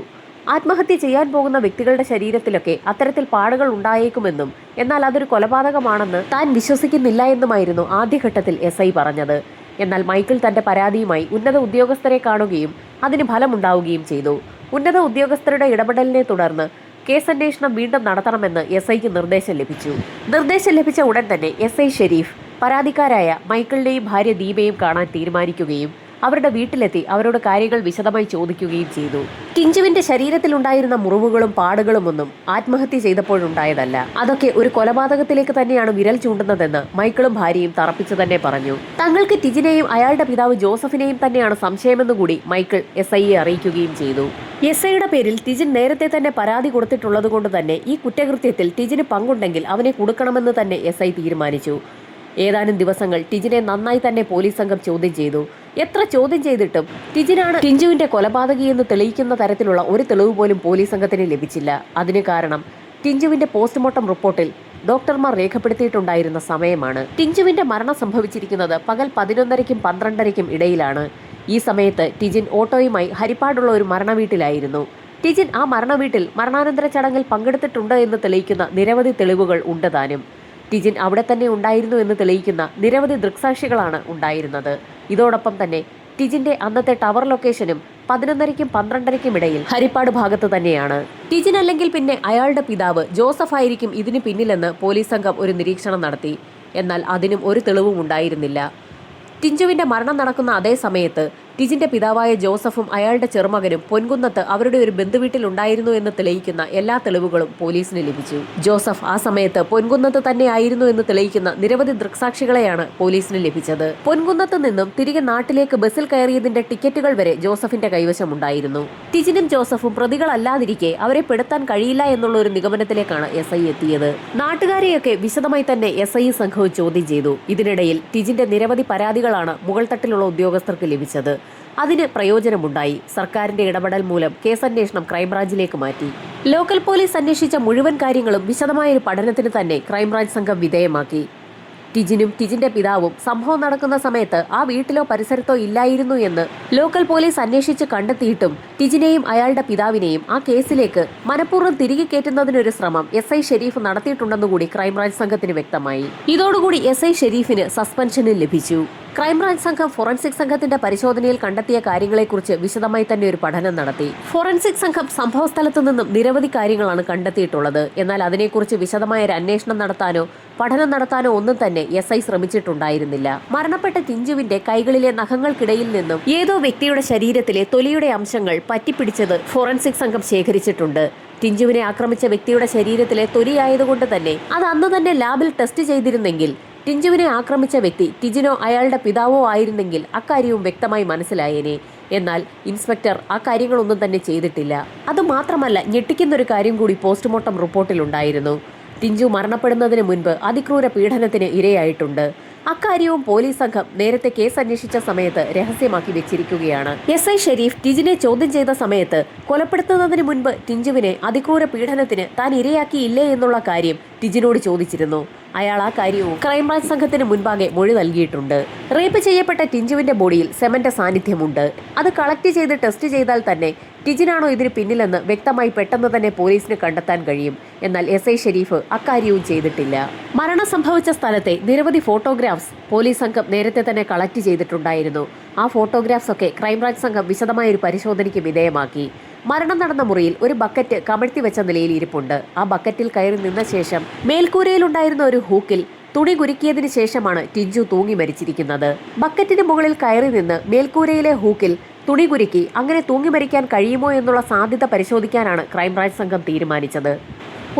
ആത്മഹത്യ ചെയ്യാൻ പോകുന്ന വ്യക്തികളുടെ ശരീരത്തിലൊക്കെ അത്തരത്തിൽ പാടുകൾ ഉണ്ടായേക്കുമെന്നും എന്നാൽ അതൊരു കൊലപാതകമാണെന്ന് താൻ വിശ്വസിക്കുന്നില്ല എന്നുമായിരുന്നു ആദ്യഘട്ടത്തിൽ എസ് ഐ പറഞ്ഞത്. എന്നാൽ മൈക്കിൾ തന്റെ പരാതിയുമായി ഉന്നത ഉദ്യോഗസ്ഥരെ കാണുകയും അതിന് ഫലമുണ്ടാവുകയും ചെയ്തു. ഉന്നത ഉദ്യോഗസ്ഥരുടെ ഇടപെടലിനെ തുടർന്ന് കേസ് അന്വേഷണം വീണ്ടും നടത്തണമെന്ന് എസ് ഐക്ക് നിർദ്ദേശം ലഭിച്ചു. നിർദ്ദേശം ലഭിച്ച ഉടൻ തന്നെ എസ് ഐ ഷെരീഫ് പരാതിക്കാരായ മൈക്കിളിനെയും ഭാര്യ ദീപയും കാണാൻ തീരുമാനിക്കുകയും അവരുടെ വീട്ടിലെത്തി അവരോട് കാര്യങ്ങൾ വിശദമായി ചോദിക്കുകയും ചെയ്തു. കിഞ്ചുവിന്റെ ശരീരത്തിലുണ്ടായിരുന്ന മുറിവുകളും പാടുകളും ഒന്നും ആത്മഹത്യ ചെയ്തപ്പോഴുണ്ടായതല്ല. അതൊക്കെ ഒരു കൊലപാതകത്തിലേക്ക് തന്നെയാണ് വിരൽ ചൂണ്ടുന്നതെന്ന് മൈക്കിളും ഭാര്യയും തറപ്പിച്ചു തന്നെ പറഞ്ഞു. തങ്ങൾക്ക് ടിജിനെയും അയാളുടെ പിതാവ് ജോസഫിനെയും തന്നെയാണ് സംശയമെന്ന് കൂടി മൈക്കിൾ എസ് ഐയെ അറിയിക്കുകയും ചെയ്തു. എസ് ഐയുടെ പേരിൽ ടിജിൻ നേരത്തെ തന്നെ പരാതി കൊടുത്തിട്ടുള്ളത് കൊണ്ട് തന്നെ ഈ കുറ്റകൃത്യത്തിൽ ടിജിന് പങ്കുണ്ടെങ്കിൽ അവനെ കൊടുക്കണമെന്ന് തന്നെ എസ് ഐ തീരുമാനിച്ചു. ഏതാനും ദിവസങ്ങൾ ടിജിനെ നന്നായി തന്നെ പോലീസ് സംഘം ചോദ്യം ചെയ്തു. എത്ര ചോദ്യം ചെയ്തിട്ടും ടിജിനാണ് ടിഞ്ചുവിന്റെ കൊലപാതകിയെന്ന് തെളിയിക്കുന്ന തരത്തിലുള്ള ഒരു തെളിവ് പോലും പോലീസ് സംഘത്തിന് ലഭിച്ചില്ല. അതിന് കാരണം ടിഞ്ചുവിന്റെ പോസ്റ്റ്മോർട്ടം റിപ്പോർട്ടിൽ ഡോക്ടർമാർ രേഖപ്പെടുത്തിയിട്ടുണ്ടായിരുന്ന സമയമാണ്. ടിഞ്ചുവിന്റെ മരണം സംഭവിച്ചിരിക്കുന്നത് പകൽ പതിനൊന്നരയ്ക്കും പന്ത്രണ്ടരയ്ക്കും ഇടയിലാണ്. ഈ സമയത്ത് ടിജിൻ ഓട്ടോയുമായി ഹരിപ്പാടുള്ള ഒരു മരണ വീട്ടിലായിരുന്നു ടിജിൻ ആ മരണ വീട്ടിൽ മരണാനന്തര ചടങ്ങിൽ പങ്കെടുത്തിട്ടുണ്ട് എന്ന് തെളിയിക്കുന്ന നിരവധി തെളിവുകൾ ഉണ്ട് താനും. ടിജിൻ അവിടെ തന്നെ ഉണ്ടായിരുന്നു എന്ന് തെളിയിക്കുന്ന നിരവധി ദൃക്സാക്ഷികളാണ് ഉണ്ടായിരുന്നത്. ഇതോടൊപ്പം തന്നെ ടിജിന്റെ അന്നത്തെ ടവർ ലൊക്കേഷനും പതിനൊന്നരയ്ക്കും പന്ത്രണ്ടരയ്ക്കും ഇടയിൽ ഹരിപ്പാട് ഭാഗത്ത് തന്നെയാണ്. ടിജിൻ അല്ലെങ്കിൽ പിന്നെ അയാളുടെ പിതാവ് ജോസഫ് ആയിരിക്കും ഇതിന് പിന്നിലെന്ന് പോലീസ് സംഘം ഒരു നിരീക്ഷണം നടത്തി. എന്നാൽ അതിനും ഒരു തെളിവും ഉണ്ടായിരുന്നില്ല. ടിഞ്ചുവിന്റെ മരണം നടക്കുന്ന അതേ സമയത്ത് ടിജിന്റെ പിതാവായ ജോസഫും അയാളുടെ ചെറുമകനും പൊൻകുന്നത്ത് അവരുടെ ഒരു ബന്ധുവീട്ടിൽ ഉണ്ടായിരുന്നു എന്ന് തെളിയിക്കുന്ന എല്ലാ തെളിവുകളും പോലീസിന് ലഭിച്ചു. ജോസഫ് ആ സമയത്ത് പൊൻകുന്നത്ത് തന്നെ ആയിരുന്നു എന്ന് തെളിയിക്കുന്ന നിരവധി ദൃക്സാക്ഷികളെയാണ് പോലീസിന് ലഭിച്ചത്. പൊൻകുന്നത്ത് നിന്നും തിരികെ നാട്ടിലേക്ക് ബസ്സിൽ കയറിയതിന്റെ ടിക്കറ്റുകൾ വരെ ജോസഫിന്റെ കൈവശമുണ്ടായിരുന്നു. ടിജിനും ജോസഫും പ്രതികളല്ലാതിരിക്കെ അവരെ പെടുത്താൻ കഴിയില്ല എന്നുള്ള ഒരു നിഗമനത്തിലേക്കാണ് എസ് ഐ എത്തിയത്. നാട്ടുകാരെയൊക്കെ വിശദമായി തന്നെ എസ് ഐ സംഘവും ചോദ്യം ചെയ്തു. ഇതിനിടയിൽ ടിജിന്റെ നിരവധി പരാതികളാണ് മുകൾ തട്ടിലുള്ള ഉദ്യോഗസ്ഥർക്ക് ലഭിച്ചത്. അതിന് പ്രയോജനമുണ്ടായി. സർക്കാരിന്റെ ഇടപെടൽ മൂലം കേസന്വേഷണം ക്രൈംബ്രാഞ്ചിലേക്ക് മാറ്റി. ലോക്കൽ പോലീസ് അന്വേഷിച്ച മുഴുവൻ കാര്യങ്ങളും വിശദമായ ഒരു പഠനത്തിന് തന്നെ ക്രൈംബ്രാഞ്ച് സംഘം വിധേയമാക്കി. ടിജിനും ടിജിന്റെ പിതാവും സംഭവം നടക്കുന്ന സമയത്ത് ആ വീട്ടിലോ പരിസരത്തോ ഇല്ലായിരുന്നു എന്ന് ലോക്കൽ പോലീസ് അന്വേഷിച്ച് കണ്ടെത്തിയിട്ടും ടിജിനെയും അയാളുടെ പിതാവിനെയും ആ കേസിലേക്ക് മനഃപൂർവം തിരികെ കയറ്റുന്നതിനൊരു ശ്രമം എസ് ഐ ഷെരീഫ് നടത്തിയിട്ടുണ്ടെന്നുകൂടി ക്രൈംബ്രാഞ്ച് സംഘത്തിന് വ്യക്തമായി. ഇതോടുകൂടി എസ് ഐ ഷെരീഫിന് സസ്പെൻഷനും ലഭിച്ചു. ക്രൈംബ്രാഞ്ച് സംഘം ഫോറൻസിക് സംഘത്തിന്റെ പരിശോധനയിൽ കണ്ടെത്തിയ കാര്യങ്ങളെക്കുറിച്ച് വിശദമായി തന്നെ ഒരു പഠനം നടത്തി. ഫോറൻസിക് സംഘം സംഭവ സ്ഥലത്തു നിന്നും നിരവധി കാര്യങ്ങളാണ് കണ്ടെത്തിയിട്ടുള്ളത്. എന്നാൽ അതിനെക്കുറിച്ച് വിശദമായ ഒരു അന്വേഷണം നടത്താനോ പഠനം നടത്താനോ ഒന്നും തന്നെ എസ് ഐ ശ്രമിച്ചിട്ടുണ്ടായിരുന്നില്ല. മരണപ്പെട്ട തിഞ്ചുവിന്റെ കൈകളിലെ നഖങ്ങൾക്കിടയിൽ നിന്നും ഏതോ വ്യക്തിയുടെ ശരീരത്തിലെ തൊലിയുടെ അംശങ്ങൾ പറ്റിപ്പിടിച്ചത് ഫോറൻസിക് സംഘം ശേഖരിച്ചിട്ടുണ്ട്. തിഞ്ചുവിനെ ആക്രമിച്ച വ്യക്തിയുടെ ശരീരത്തിലെ തൊലിയായതുകൊണ്ട് തന്നെ അത് അന്ന് തന്നെ ലാബിൽ ടെസ്റ്റ് ചെയ്തിരുന്നെങ്കിൽ ടിഞ്ചുവിനെ ആക്രമിച്ച വ്യക്തി ടിജിനോ അയാളുടെ പിതാവോ ആയിരുന്നെങ്കിൽ അക്കാര്യവും വ്യക്തമായി മനസ്സിലായേനെ. എന്നാൽ ഇൻസ്പെക്ടർ ആ കാര്യങ്ങളൊന്നും തന്നെ ചെയ്തിട്ടില്ല. അതുമാത്രമല്ല ഞെട്ടിക്കുന്നൊരു കാര്യം കൂടി പോസ്റ്റ്മോർട്ടം റിപ്പോർട്ടിലുണ്ടായിരുന്നു. ടിഞ്ചു മരണപ്പെടുന്നതിന് മുൻപ് അതിക്രൂര പീഡനത്തിന് ഇരയായിട്ടുണ്ട്. അക്കാര്യവും പോലീസ് സംഘം നേരത്തെ കേസ് അന്വേഷിച്ച സമയത്ത് രഹസ്യമാക്കി വെച്ചിരിക്കുകയാണ്. എസ് ഐ ഷെരീഫ് ടിജിനെ ചോദ്യം ചെയ്ത സമയത്ത് കൊലപ്പെടുത്തുന്നതിന് മുൻപ് ടിഞ്ചുവിനെ അതിക്രൂര പീഡനത്തിന് താൻ ഇരയാക്കിയില്ലേ എന്നുള്ള കാര്യം ടിജിനോട് ചോദിച്ചിരുന്നു. അയാൾ ആ കാര്യവും ക്രൈംബ്രാഞ്ച് സംഘത്തിന് മുൻപാകെ മൊഴി നൽകിയിട്ടുണ്ട്. റേപ്പ് ചെയ്യപ്പെട്ട ടിഞ്ചുവിന്റെ ബോഡിയിൽ സെമന്റെ സാന്നിധ്യമുണ്ട്. അത് കളക്ട് ചെയ്ത് ടെസ്റ്റ് ചെയ്താൽ തന്നെ ടിജിനാണോ ഇതിന് പിന്നിലെന്ന് വ്യക്തമായി പെട്ടെന്ന് തന്നെ പോലീസിന് കണ്ടെത്താൻ കഴിയും. എന്നാൽ എസ് ഐ ഷെരീഫ് അക്കാര്യവും ചെയ്തിട്ടില്ല. മരണം സംഭവിച്ച സ്ഥലത്തെ നിരവധി ഫോട്ടോഗ്രാഫ്സ് പോലീസ് സംഘം നേരത്തെ തന്നെ കളക്ട് ചെയ്തിട്ടുണ്ടായിരുന്നു. ആ ഫോട്ടോഗ്രാഫ്സ് ഒക്കെ ക്രൈംബ്രാഞ്ച് സംഘം വിശദമായ ഒരു പരിശോധനയ്ക്ക് വിധേയമാക്കി. മരണം നടന്ന മുറിയിൽ ഒരു ബക്കറ്റ് കമഴ്ത്തി വെച്ച നിലയിൽ ഇരിപ്പുണ്ട്. ആ ബക്കറ്റിൽ കയറി നിന്ന ശേഷം മേൽക്കൂരയിലുണ്ടായിരുന്ന ഒരു ഹൂക്കിൽ തുണി കുരുക്കിയതിനു ശേഷമാണ് ടിഞ്ചു തൂങ്ങി മരിച്ചിരിക്കുന്നത്. ബക്കറ്റിന് മുകളിൽ കയറി നിന്ന് മേൽക്കൂരയിലെ ഹൂക്കിൽ തുണി കുരുക്കി. അങ്ങനെ തൂങ്ങി മരിക്കാൻ കഴിയുമോ എന്നുള്ള സാധ്യത പരിശോധിക്കാനാണ് ക്രൈംബ്രാഞ്ച് സംഘം തീരുമാനിച്ചത്.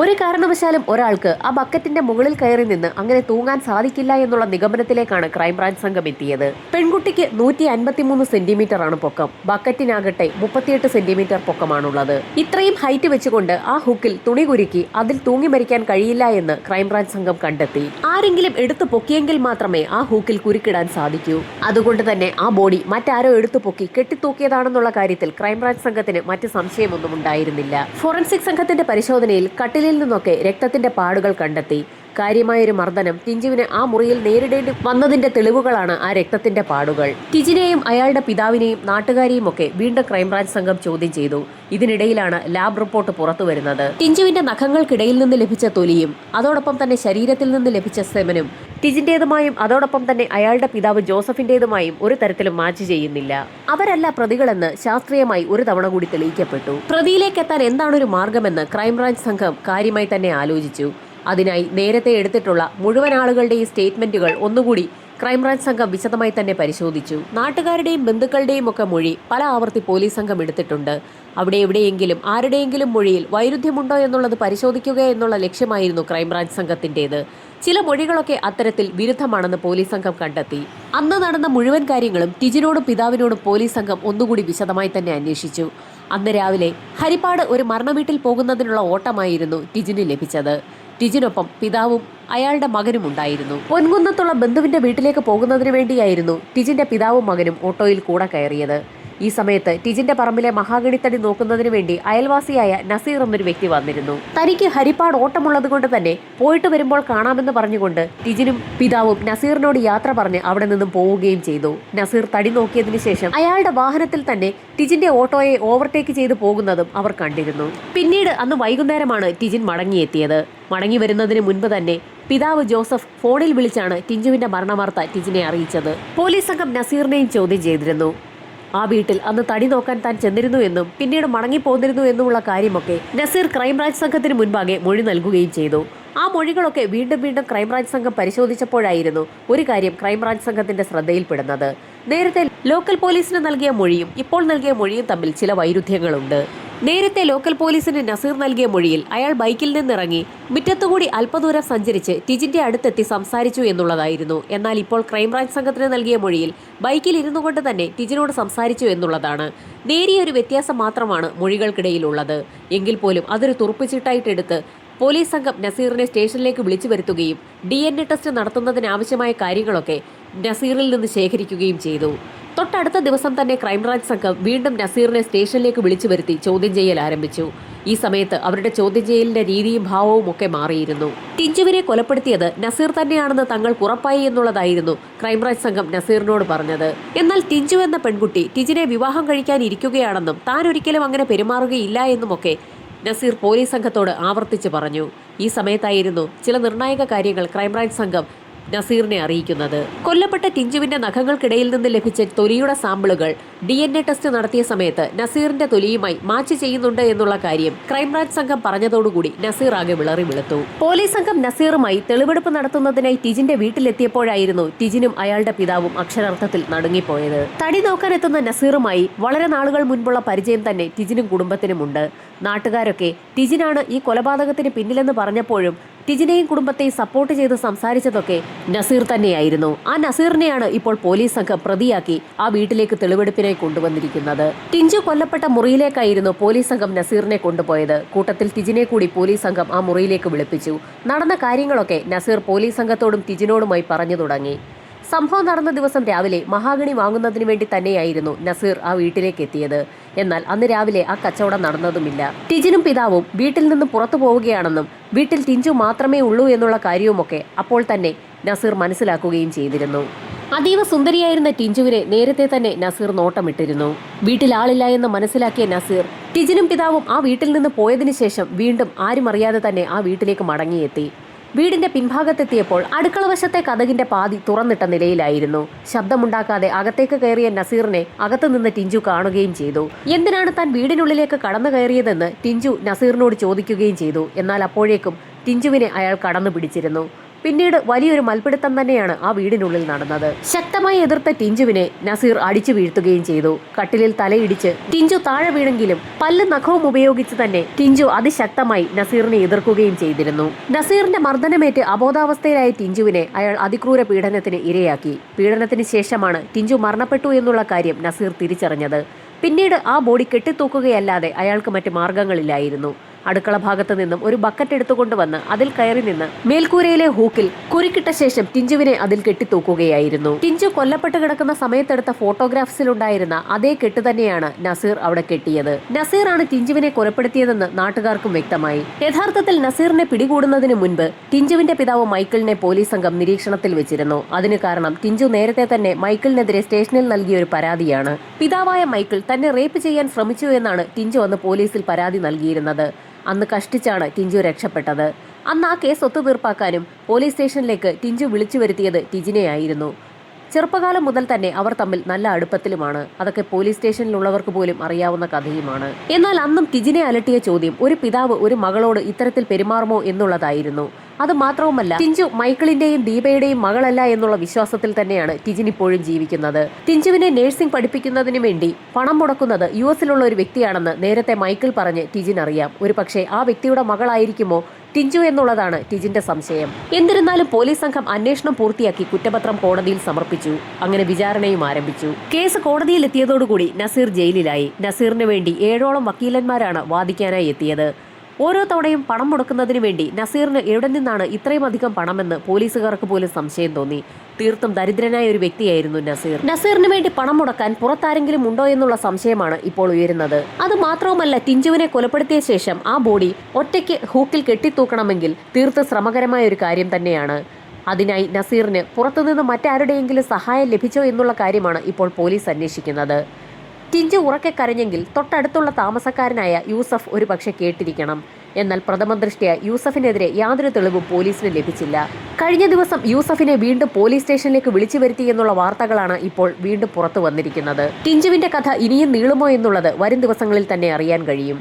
ഒരു കാരണവശാലും ഒരാൾക്ക് ആ ബക്കറ്റിന്റെ മുകളിൽ കയറി നിന്ന് അങ്ങനെ തൂങ്ങാൻ സാധിക്കില്ല എന്നുള്ള നിഗമനത്തിലേക്കാണ് ക്രൈംബ്രാഞ്ച് സംഘം എത്തിയത്. പെൺകുട്ടിക്ക് നൂറ്റി അൻപത്തിമൂന്ന് സെന്റിമീറ്റർ ആണ് പൊക്കം. ബക്കറ്റിനാകട്ടെ മുപ്പത്തിയെട്ട് സെന്റിമീറ്റർ പൊക്കമാണുള്ളത്. ഇത്രയും ഹൈറ്റ് വെച്ചുകൊണ്ട് ആ ഹുക്കിൽ തുണി കുരുക്കി അതിൽ തൂങ്ങി മരിക്കാൻ കഴിയില്ല എന്ന് ക്രൈംബ്രാഞ്ച് സംഘം കണ്ടെത്തി. ആരെങ്കിലും എടുത്തു പൊക്കിയെങ്കിൽ മാത്രമേ ആ ഹുക്കിൽ കുരുക്കിടാൻ സാധിക്കൂ. അതുകൊണ്ട് തന്നെ ആ ബോഡി മറ്റാരോ എടുത്തു പൊക്കി കെട്ടിത്തൂക്കിയതാണെന്നുള്ള കാര്യത്തിൽ ക്രൈംബ്രാഞ്ച് സംഘത്തിന് മറ്റ് സംശയമൊന്നും ഉണ്ടായിരുന്നില്ല. ഫോറൻസിക് സംഘത്തിന്റെ പരിശോധനയിൽ കട്ടിലിൽ നിന്നൊക്കെ രക്തത്തിന്റെ പാടുകൾ കണ്ടെത്തി. കാര്യമായൊരു മർദ്ദനം ടിഞ്ചുവിന് ആ മുറിയിൽ നേരിടേണ്ടി വന്നതിന്റെ തെളിവുകളാണ് ആ രക്തത്തിന്റെ പാടുകൾ. ടിജിനെയും അയാളുടെ പിതാവിനെയും നാട്ടുകാരെയും ഒക്കെ വീണ്ടും ക്രൈംബ്രാഞ്ച് സംഘം ചോദ്യം ചെയ്തു. ഇതിനിടയിലാണ് ലാബ് റിപ്പോർട്ട് പുറത്തു വരുന്നത്. ടിഞ്ചുവിന്റെ നഖങ്ങൾക്കിടയിൽ നിന്ന് ലഭിച്ച തൊലിയും അതോടൊപ്പം തന്നെ ശരീരത്തിൽ നിന്ന് ലഭിച്ച സെമനും ടിജിന്റേതുമായും അതോടൊപ്പം തന്നെ അയാളുടെ പിതാവ് ജോസഫിന്റേതുമായും ഒരു തരത്തിലും മാച്ച് ചെയ്യുന്നില്ല. അവരല്ല പ്രതികളെന്ന് ശാസ്ത്രീയമായി ഒരു തവണ കൂടി തെളിയിക്കപ്പെട്ടു. പ്രതിയിലേക്ക് എത്താൻ എന്താണ് ഒരു മാർഗമെന്ന് ക്രൈംബ്രാഞ്ച് സംഘം കാര്യമായി തന്നെ ആലോചിച്ചു. അതിനായി നേരത്തെ എടുത്തിട്ടുള്ള മുഴുവൻ ആളുകളുടെയും സ്റ്റേറ്റ്മെന്റുകൾ ഒന്നുകൂടി ക്രൈംബ്രാഞ്ച് സംഘം വിശദമായി തന്നെ പരിശോധിച്ചു. നാട്ടുകാരുടെയും ബന്ധുക്കളുടെയും ഒക്കെ മൊഴി പല ആവർത്തി പോലീസ് സംഘം എടുത്തിട്ടുണ്ട്. അവിടെ എവിടെയെങ്കിലും ആരുടെയെങ്കിലും മൊഴിയിൽ വൈരുദ്ധ്യമുണ്ടോ എന്നുള്ളത് പരിശോധിക്കുക എന്നുള്ള ലക്ഷ്യമായിരുന്നു ക്രൈംബ്രാഞ്ച് സംഘത്തിന്റേത്. ചില മൊഴികളൊക്കെ അത്തരത്തിൽ വിരുദ്ധമാണെന്ന് പോലീസ് സംഘം കണ്ടെത്തി. അന്ന് നടന്ന മുഴുവൻ കാര്യങ്ങളും ടിജിനോടും പിതാവിനോടും പോലീസ് സംഘം ഒന്നുകൂടി വിശദമായി തന്നെ അന്വേഷിച്ചു. അന്ന് രാവിലെ ഹരിപ്പാട് ഒരു മരണവീട്ടിൽ പോകുന്നതിനുള്ള ഓട്ടമായിരുന്നു ടിജിന് ലഭിച്ചത്. ടിജിനൊപ്പം പിതാവും അയാളുടെ മകനും ഉണ്ടായിരുന്നു. പൊൻകുന്നത്തുള്ള ബന്ധുവിന്റെ വീട്ടിലേക്ക് പോകുന്നതിന് വേണ്ടിയായിരുന്നു ടിജിന്റെ പിതാവും മകനും ഓട്ടോയിൽ കൂടെ കയറിയത്. ഈ സമയത്ത് ടിജിന്റെ പറമ്പിലെ മഹാഗണിത്തടി നോക്കുന്നതിന് വേണ്ടി അയൽവാസിയായ നസീർ എന്നൊരു വ്യക്തി വന്നിരുന്നു. തനിക്ക് ഹരിപ്പാട് ഓട്ടമുള്ളത് കൊണ്ട് തന്നെ പോയിട്ട് വരുമ്പോൾ കാണാമെന്ന് പറഞ്ഞുകൊണ്ട് ടിജിനും പിതാവും നസീറിനോട് യാത്ര പറഞ്ഞ് അവിടെ നിന്നും പോവുകയും ചെയ്തു. നസീർ തടി നോക്കിയതിനു ശേഷം അയാളുടെ വാഹനത്തിൽ തന്നെ ടിജിന്റെ ഓട്ടോയെ ഓവർടേക്ക് ചെയ്തു പോകുന്നതും അവർ കണ്ടിരുന്നു. പിന്നീട് അന്ന് വൈകുന്നേരമാണ് ടിജിൻ മടങ്ങിയെത്തിയത്. മടങ്ങി വരുന്നതിന് മുൻപ് തന്നെ പിതാവ് ജോസഫ് ഫോണിൽ വിളിച്ചാണ് ടിഞ്ചുവിന്റെ മരണവാർത്ത ടിജിനെ അറിയിച്ചത്. പോലീസ് സംഘം നസീറിനെയും ചോദ്യം ചെയ്തിരുന്നു. ആ വീട്ടിൽ അന്ന് തടി നോക്കാൻ താൻ ചെന്നിരുന്നു എന്നും പിന്നീട് മടങ്ങിപ്പോന്നിരുന്നു എന്നുമുള്ള കാര്യമൊക്കെ നസീർ ക്രൈംബ്രാഞ്ച് സംഘത്തിന് മുൻപാകെ മൊഴി നൽകുകയും ചെയ്തു. ആ മൊഴികളൊക്കെ വീണ്ടും വീണ്ടും ക്രൈംബ്രാഞ്ച് സംഘം പരിശോധിച്ചപ്പോഴായിരുന്നു ഒരു കാര്യം ക്രൈംബ്രാഞ്ച് സംഘത്തിന്റെ ശ്രദ്ധയിൽപ്പെടുന്നത്. നേരത്തെ ലോക്കൽ പോലീസിന് നൽകിയ മൊഴിയും ഇപ്പോൾ നൽകിയ മൊഴിയും തമ്മിൽ ചില വൈരുദ്ധ്യങ്ങളുണ്ട്. നേരത്തെ ലോക്കൽ പോലീസിന് നസീർ നൽകിയ മൊഴിയിൽ അയാൾ ബൈക്കിൽ നിന്നിറങ്ങി മുറ്റത്തുകൂടി അല്പദൂരം സഞ്ചരിച്ച് ടിജിന്റെ അടുത്തെത്തി സംസാരിച്ചു എന്നുള്ളതായിരുന്നു. എന്നാൽ ഇപ്പോൾ ക്രൈംബ്രാഞ്ച് സംഘത്തിന് നൽകിയ മൊഴിയിൽ ബൈക്കിൽ ഇരുന്നു കൊണ്ട് തന്നെ ടിജിനോട് സംസാരിച്ചു എന്നുള്ളതാണ്. നേരിയൊരു വ്യത്യാസം മാത്രമാണ് മൊഴികൾക്കിടയിലുള്ളത്. എങ്കിൽ പോലും അതൊരു തുറപ്പിച്ചിട്ടായിട്ടെടുത്ത് പോലീസ് സംഘം നസീറിനെ സ്റ്റേഷനിലേക്ക് വിളിച്ചു വരുത്തുകയും ഡി എൻ എ ടെസ്റ്റ് നടത്തുന്നതിനാവശ്യമായ കാര്യങ്ങളൊക്കെ നസീറിൽ നിന്ന് ശേഖരിക്കുകയും ചെയ്തു. തൊട്ടടുത്ത ദിവസം തന്നെ ക്രൈംബ്രാഞ്ച് സംഘം വീണ്ടും നസീറിനെ സ്റ്റേഷനിലേക്ക് വിളിച്ചു വരുത്തി ചോദ്യം ചെയ്യൽ ആരംഭിച്ചു. ഈ സമയത്ത് അവരുടെ ചോദ്യം ചെയ്യലിന്റെ രീതിയും ഭാവവും ഒക്കെ മാറിയിരുന്നു. ടിഞ്ചുവിനെ കൊലപ്പെടുത്തിയത് നസീർ തന്നെയാണെന്ന് തങ്ങൾക്ക് ഉറപ്പായി എന്നുള്ളതായിരുന്നു ക്രൈംബ്രാഞ്ച് സംഘം നസീറിനോട് പറഞ്ഞത്. എന്നാൽ ടിഞ്ചു എന്ന പെൺകുട്ടി ടിജിനെ വിവാഹം കഴിക്കാൻ ഇരിക്കുകയാണെന്നും താൻ ഒരിക്കലും അങ്ങനെ പെരുമാറുകയില്ല എന്നുമൊക്കെ നസീർ പോലീസ് സംഘത്തോട് ആവർത്തിച്ച് പറഞ്ഞു. ഈ സമയത്തായിരുന്നു ചില നിർണായക കാര്യങ്ങൾ ക്രൈംബ്രാഞ്ച് സംഘം നസീറിനെ അറിയിക്കുന്നത്. കൊല്ലപ്പെട്ട ടിഞ്ചുവിന്റെ നഖങ്ങൾക്കിടയിൽ നിന്ന് ലഭിച്ച തൊലിയുടെ സാമ്പിളുകൾ ഡി എൻ എ ടെസ്റ്റ് നടത്തിയ സമയത്ത് നസീറിന്റെ തൊലിയുമായി മാച്ച് ചെയ്യുന്നുണ്ട് എന്നുള്ള കാര്യം ക്രൈംബ്രാഞ്ച് സംഘം പറഞ്ഞതോടുകൂടി നസീർ ആകെ വിളറി വിളുത്തു. പോലീസ് സംഘം നസീറുമായി തെളിവെടുപ്പ് നടത്തുന്നതിനായി ടിജിന്റെ വീട്ടിലെത്തിയപ്പോഴായിരുന്നു ടിജിനും അയാളുടെ പിതാവും അക്ഷരാർത്ഥത്തിൽ നടുങ്ങിപ്പോയത്. തടി നോക്കാനെത്തുന്ന നസീറുമായി വളരെ നാളുകൾ മുൻപുള്ള പരിചയം തന്നെ ടിജിനും കുടുംബത്തിനുമുണ്ട്. നാട്ടുകാരൊക്കെ ടിജിനാണ് ഈ കൊലപാതകത്തിന് പിന്നിലെന്ന് പറഞ്ഞപ്പോഴും ടിജിനെയും കുടുംബത്തെയും സപ്പോർട്ട് ചെയ്ത് സംസാരിച്ചതൊക്കെ നസീർ തന്നെയായിരുന്നു. ആ നസീറിനെയാണ് ഇപ്പോൾ പോലീസ് സംഘം പ്രതിയാക്കി ആ വീട്ടിലേക്ക് തെളിവെടുപ്പിനായി കൊണ്ടുവന്നിരിക്കുന്നത്. ടിഞ്ചു കൊല്ലപ്പെട്ട മുറിയിലേക്കായിരുന്നു പോലീസ് സംഘം നസീറിനെ കൊണ്ടുപോയത്. കൂട്ടത്തിൽ ടിജിനെ കൂടി പോലീസ് സംഘം ആ മുറിയിലേക്ക് വിളിപ്പിച്ചു. നടന്ന കാര്യങ്ങളൊക്കെ നസീർ പോലീസ് സംഘത്തോടും ടിജിനോടുമായി പറഞ്ഞു തുടങ്ങി. സംഭവം നടന്ന ദിവസം രാവിലെ മഹാഗണി വാങ്ങുന്നതിന് വേണ്ടി തന്നെയായിരുന്നു നസീർ ആ വീട്ടിലേക്ക് എത്തിയത്. എന്നാൽ അന്ന് രാവിലെ ആ കച്ചവടം നടന്നതുമില്ല. ടിജിനും പിതാവും വീട്ടിൽ നിന്ന് പുറത്തു പോവുകയാണെന്നും വീട്ടിൽ ടിഞ്ചു മാത്രമേ ഉള്ളൂ എന്നുള്ള കാര്യവുമൊക്കെ അപ്പോൾ തന്നെ നസീർ മനസ്സിലാക്കുകയും ചെയ്തിരുന്നു. അതീവ സുന്ദരിയായിരുന്ന ടിഞ്ചുവിനെ നേരത്തെ തന്നെ നസീർ നോട്ടമിട്ടിരുന്നു. വീട്ടിൽ ആളില്ല എന്ന് മനസ്സിലാക്കിയ നസീർ ടിജിനും പിതാവും ആ വീട്ടിൽ നിന്ന് പോയതിനു ശേഷം വീണ്ടും ആരും അറിയാതെ തന്നെ ആ വീട്ടിലേക്ക് മടങ്ങിയെത്തി. വീടിന്റെ പിൻഭാഗത്തെത്തിയപ്പോൾ അടുക്കള വശത്തെ കഥകിന്റെ പാതി തുറന്നിട്ട നിലയിലായിരുന്നു. ശബ്ദമുണ്ടാക്കാതെ അകത്തേക്ക് കയറിയ നസീറിനെ അകത്തു നിന്ന് ടിഞ്ചു കാണുകയും ചെയ്തു. എന്തിനാണ് താൻ വീടിനുള്ളിലേക്ക് കടന്നു കയറിയതെന്ന് ടിഞ്ചു നസീറിനോട് ചോദിക്കുകയും ചെയ്തു. എന്നാൽ അപ്പോഴേക്കും ടിഞ്ചുവിനെ അയാൾ കടന്നു പിടിച്ചിരുന്നു. പിന്നീട് വലിയൊരു മൽപ്പിടുത്തം തന്നെയാണ് ആ വീടിനുള്ളിൽ നടന്നത്. ശക്തമായി എതിർത്ത ടിഞ്ചുവിനെ നസീർ അടിച്ചു വീഴ്ത്തുകയും ചെയ്തു. കട്ടിലിൽ തലയിടിച്ച് ടിഞ്ചു താഴെ വീണെങ്കിലും പല്ല് നഖവും ഉപയോഗിച്ച് തന്നെ ടിഞ്ചു അതിശക്തമായി നസീറിനെ എതിർക്കുകയും ചെയ്തിരുന്നു. നസീറിന്റെ മർദ്ദനമേറ്റ് അബോധാവസ്ഥയിലായ ടിഞ്ചുവിനെ അയാൾ അതിക്രൂര പീഡനത്തിന് ഇരയാക്കി. പീഡനത്തിന് ശേഷമാണ് ടിഞ്ചു മരണപ്പെട്ടു എന്നുള്ള കാര്യം നസീർ തിരിച്ചറിഞ്ഞത്. പിന്നീട് ആ ബോഡി കെട്ടിത്തൂക്കുകയല്ലാതെ അയാൾക്ക് മറ്റ് മാർഗങ്ങളില്ലായിരുന്നു അടുക്കള ഭാഗത്ത് നിന്നും ഒരു ബക്കറ്റ് എടുത്തുകൊണ്ടുവന്ന് അതിൽ കയറി നിന്ന് മേൽക്കൂരയിലെ ഹൂക്കിൽ കുരുക്കിട്ട ശേഷം ടിഞ്ചുവിനെ അതിൽ കെട്ടിത്തൂക്കുകയായിരുന്നു. ടിഞ്ചു കൊല്ലപ്പെട്ട് കിടക്കുന്ന സമയത്തെടുത്ത ഫോട്ടോഗ്രാഫ്സിലുണ്ടായിരുന്ന അതേ കെട്ട് തന്നെയാണ് നസീർ അവിടെ കെട്ടിയത്. നസീറാണ് ടിഞ്ചുവിനെ കൊലപ്പെടുത്തിയതെന്ന് നാട്ടുകാർക്കും വ്യക്തമായി. യഥാർത്ഥത്തിൽ നസീറിനെ പിടികൂടുന്നതിന് മുൻപ് ടിഞ്ചുവിന്റെ പിതാവ് മൈക്കിളിനെ പോലീസ് സംഘം നിരീക്ഷണത്തിൽ വെച്ചിരുന്നു. അതിന് കാരണം ടിഞ്ചു നേരത്തെ തന്നെ മൈക്കിളിനെതിരെ സ്റ്റേഷനിൽ നൽകിയ ഒരു പരാതിയാണ്. പിതാവായ മൈക്കിൾ തന്നെ റേപ്പ് ചെയ്യാൻ ശ്രമിച്ചു എന്നാണ് ടിഞ്ചു അന്ന് പോലീസിൽ പരാതി നൽകിയിരുന്നത്. അന്ന് കഷ്ടിച്ചാണ് ടിഞ്ചു രക്ഷപ്പെട്ടത്. അന്ന് ആ കേസ് ഒത്തുതീർപ്പാക്കാനും പോലീസ് സ്റ്റേഷനിലേക്ക് ടിഞ്ചു വിളിച്ചു വരുത്തിയത് ടിജിനെയായിരുന്നു. ചെറുപ്പകാലം മുതൽ തന്നെ അവർ തമ്മിൽ നല്ല അടുപ്പത്തിലുമാണ്. അതൊക്കെ പോലീസ് സ്റ്റേഷനിലുള്ളവർക്ക് പോലും അറിയാവുന്ന കഥയുമാണ്. എന്നാൽ അന്നും ടിജിനെ അലട്ടിയ ചോദ്യം ഒരു പിതാവ് ഒരു മകളോട് ഇത്തരത്തിൽ പെരുമാറുമോ എന്നുള്ളതായിരുന്നു. അത് മാത്രവുമല്ല ടിഞ്ചു മൈക്കിളിന്റെയും ദീപയുടെയും മകളല്ല എന്നുള്ള വിശ്വാസത്തിൽ തന്നെയാണ് ടിജിൻ ഇപ്പോഴും ജീവിക്കുന്നത്. ടിഞ്ചുവിനെ നഴ്സിംഗ് പഠിപ്പിക്കുന്നതിന് വേണ്ടി പണം മുടക്കുന്നത് യു എസിലുള്ള ഒരു വ്യക്തിയാണെന്ന് നേരത്തെ മൈക്കിൾ പറഞ്ഞ് ടിജിൻ അറിയാം. ഒരു പക്ഷേ ആ വ്യക്തിയുടെ മകളായിരിക്കുമോ ടിഞ്ചു എന്നുള്ളതാണ് ടിജിന്റെ സംശയം. എന്നിരുന്നാലും പോലീസ് സംഘം അന്വേഷണം പൂർത്തിയാക്കി കുറ്റപത്രം കോടതിയിൽ സമർപ്പിച്ചു. അങ്ങനെ വിചാരണയും ആരംഭിച്ചു. കേസ് കോടതിയിൽ എത്തിയതോടുകൂടി നസീർ ജയിലിലായി. നസീറിന് വേണ്ടി ഏഴോളം വക്കീലന്മാരാണ് വാദിക്കാനായി എത്തിയത്. ഓരോ തവണയും പണം മുടക്കുന്നതിന് വേണ്ടി നസീറിന് എവിടെ നിന്നാണ് ഇത്രയും അധികം പണമെന്ന് പോലീസുകാർക്ക് പോലും സംശയം തോന്നി. തീർത്തും ദരിദ്രനായ ഒരു വ്യക്തിയായിരുന്നു നസീർ. നസീറിന് വേണ്ടി പണം മുടക്കാൻ പുറത്താരെങ്കിലും ഉണ്ടോ എന്നുള്ള സംശയമാണ് ഇപ്പോൾ ഉയരുന്നത്. അത് മാത്രവുമല്ല ടിഞ്ചുവിനെ കൊലപ്പെടുത്തിയ ശേഷം ആ ബോഡി ഒറ്റയ്ക്ക് ഹൂക്കിൽ കെട്ടിത്തൂക്കണമെങ്കിൽ തീർത്ത് ശ്രമകരമായ ഒരു കാര്യം തന്നെയാണ്. അതിനായി നസീറിന് പുറത്തുനിന്ന് മറ്റാരുടെയെങ്കിലും സഹായം ലഭിച്ചോ എന്നുള്ള കാര്യമാണ് ഇപ്പോൾ പോലീസ് അന്വേഷിക്കുന്നത്. ടിഞ്ചു ഉറക്കെ കരഞ്ഞെങ്കിൽ തൊട്ടടുത്തുള്ള താമസക്കാരനായ യൂസഫ് ഒരു പക്ഷെ കേട്ടിരിക്കണം. എന്നാൽ പ്രഥമ ദൃഷ്ടിയ യൂസഫിനെതിരെ യാതൊരു തെളിവും പോലീസിന് ലഭിച്ചില്ല. കഴിഞ്ഞ ദിവസം യൂസഫിനെ വീണ്ടും പോലീസ് സ്റ്റേഷനിലേക്ക് വിളിച്ചു വരുത്തി എന്നുള്ള വാർത്തകളാണ് ഇപ്പോൾ വീണ്ടും പുറത്തു വന്നിരിക്കുന്നത്. ടിഞ്ചുവിന്റെ കഥ ഇനിയും നീളുമോ എന്നുള്ളത് വരും ദിവസങ്ങളിൽ തന്നെ അറിയാൻ കഴിയും.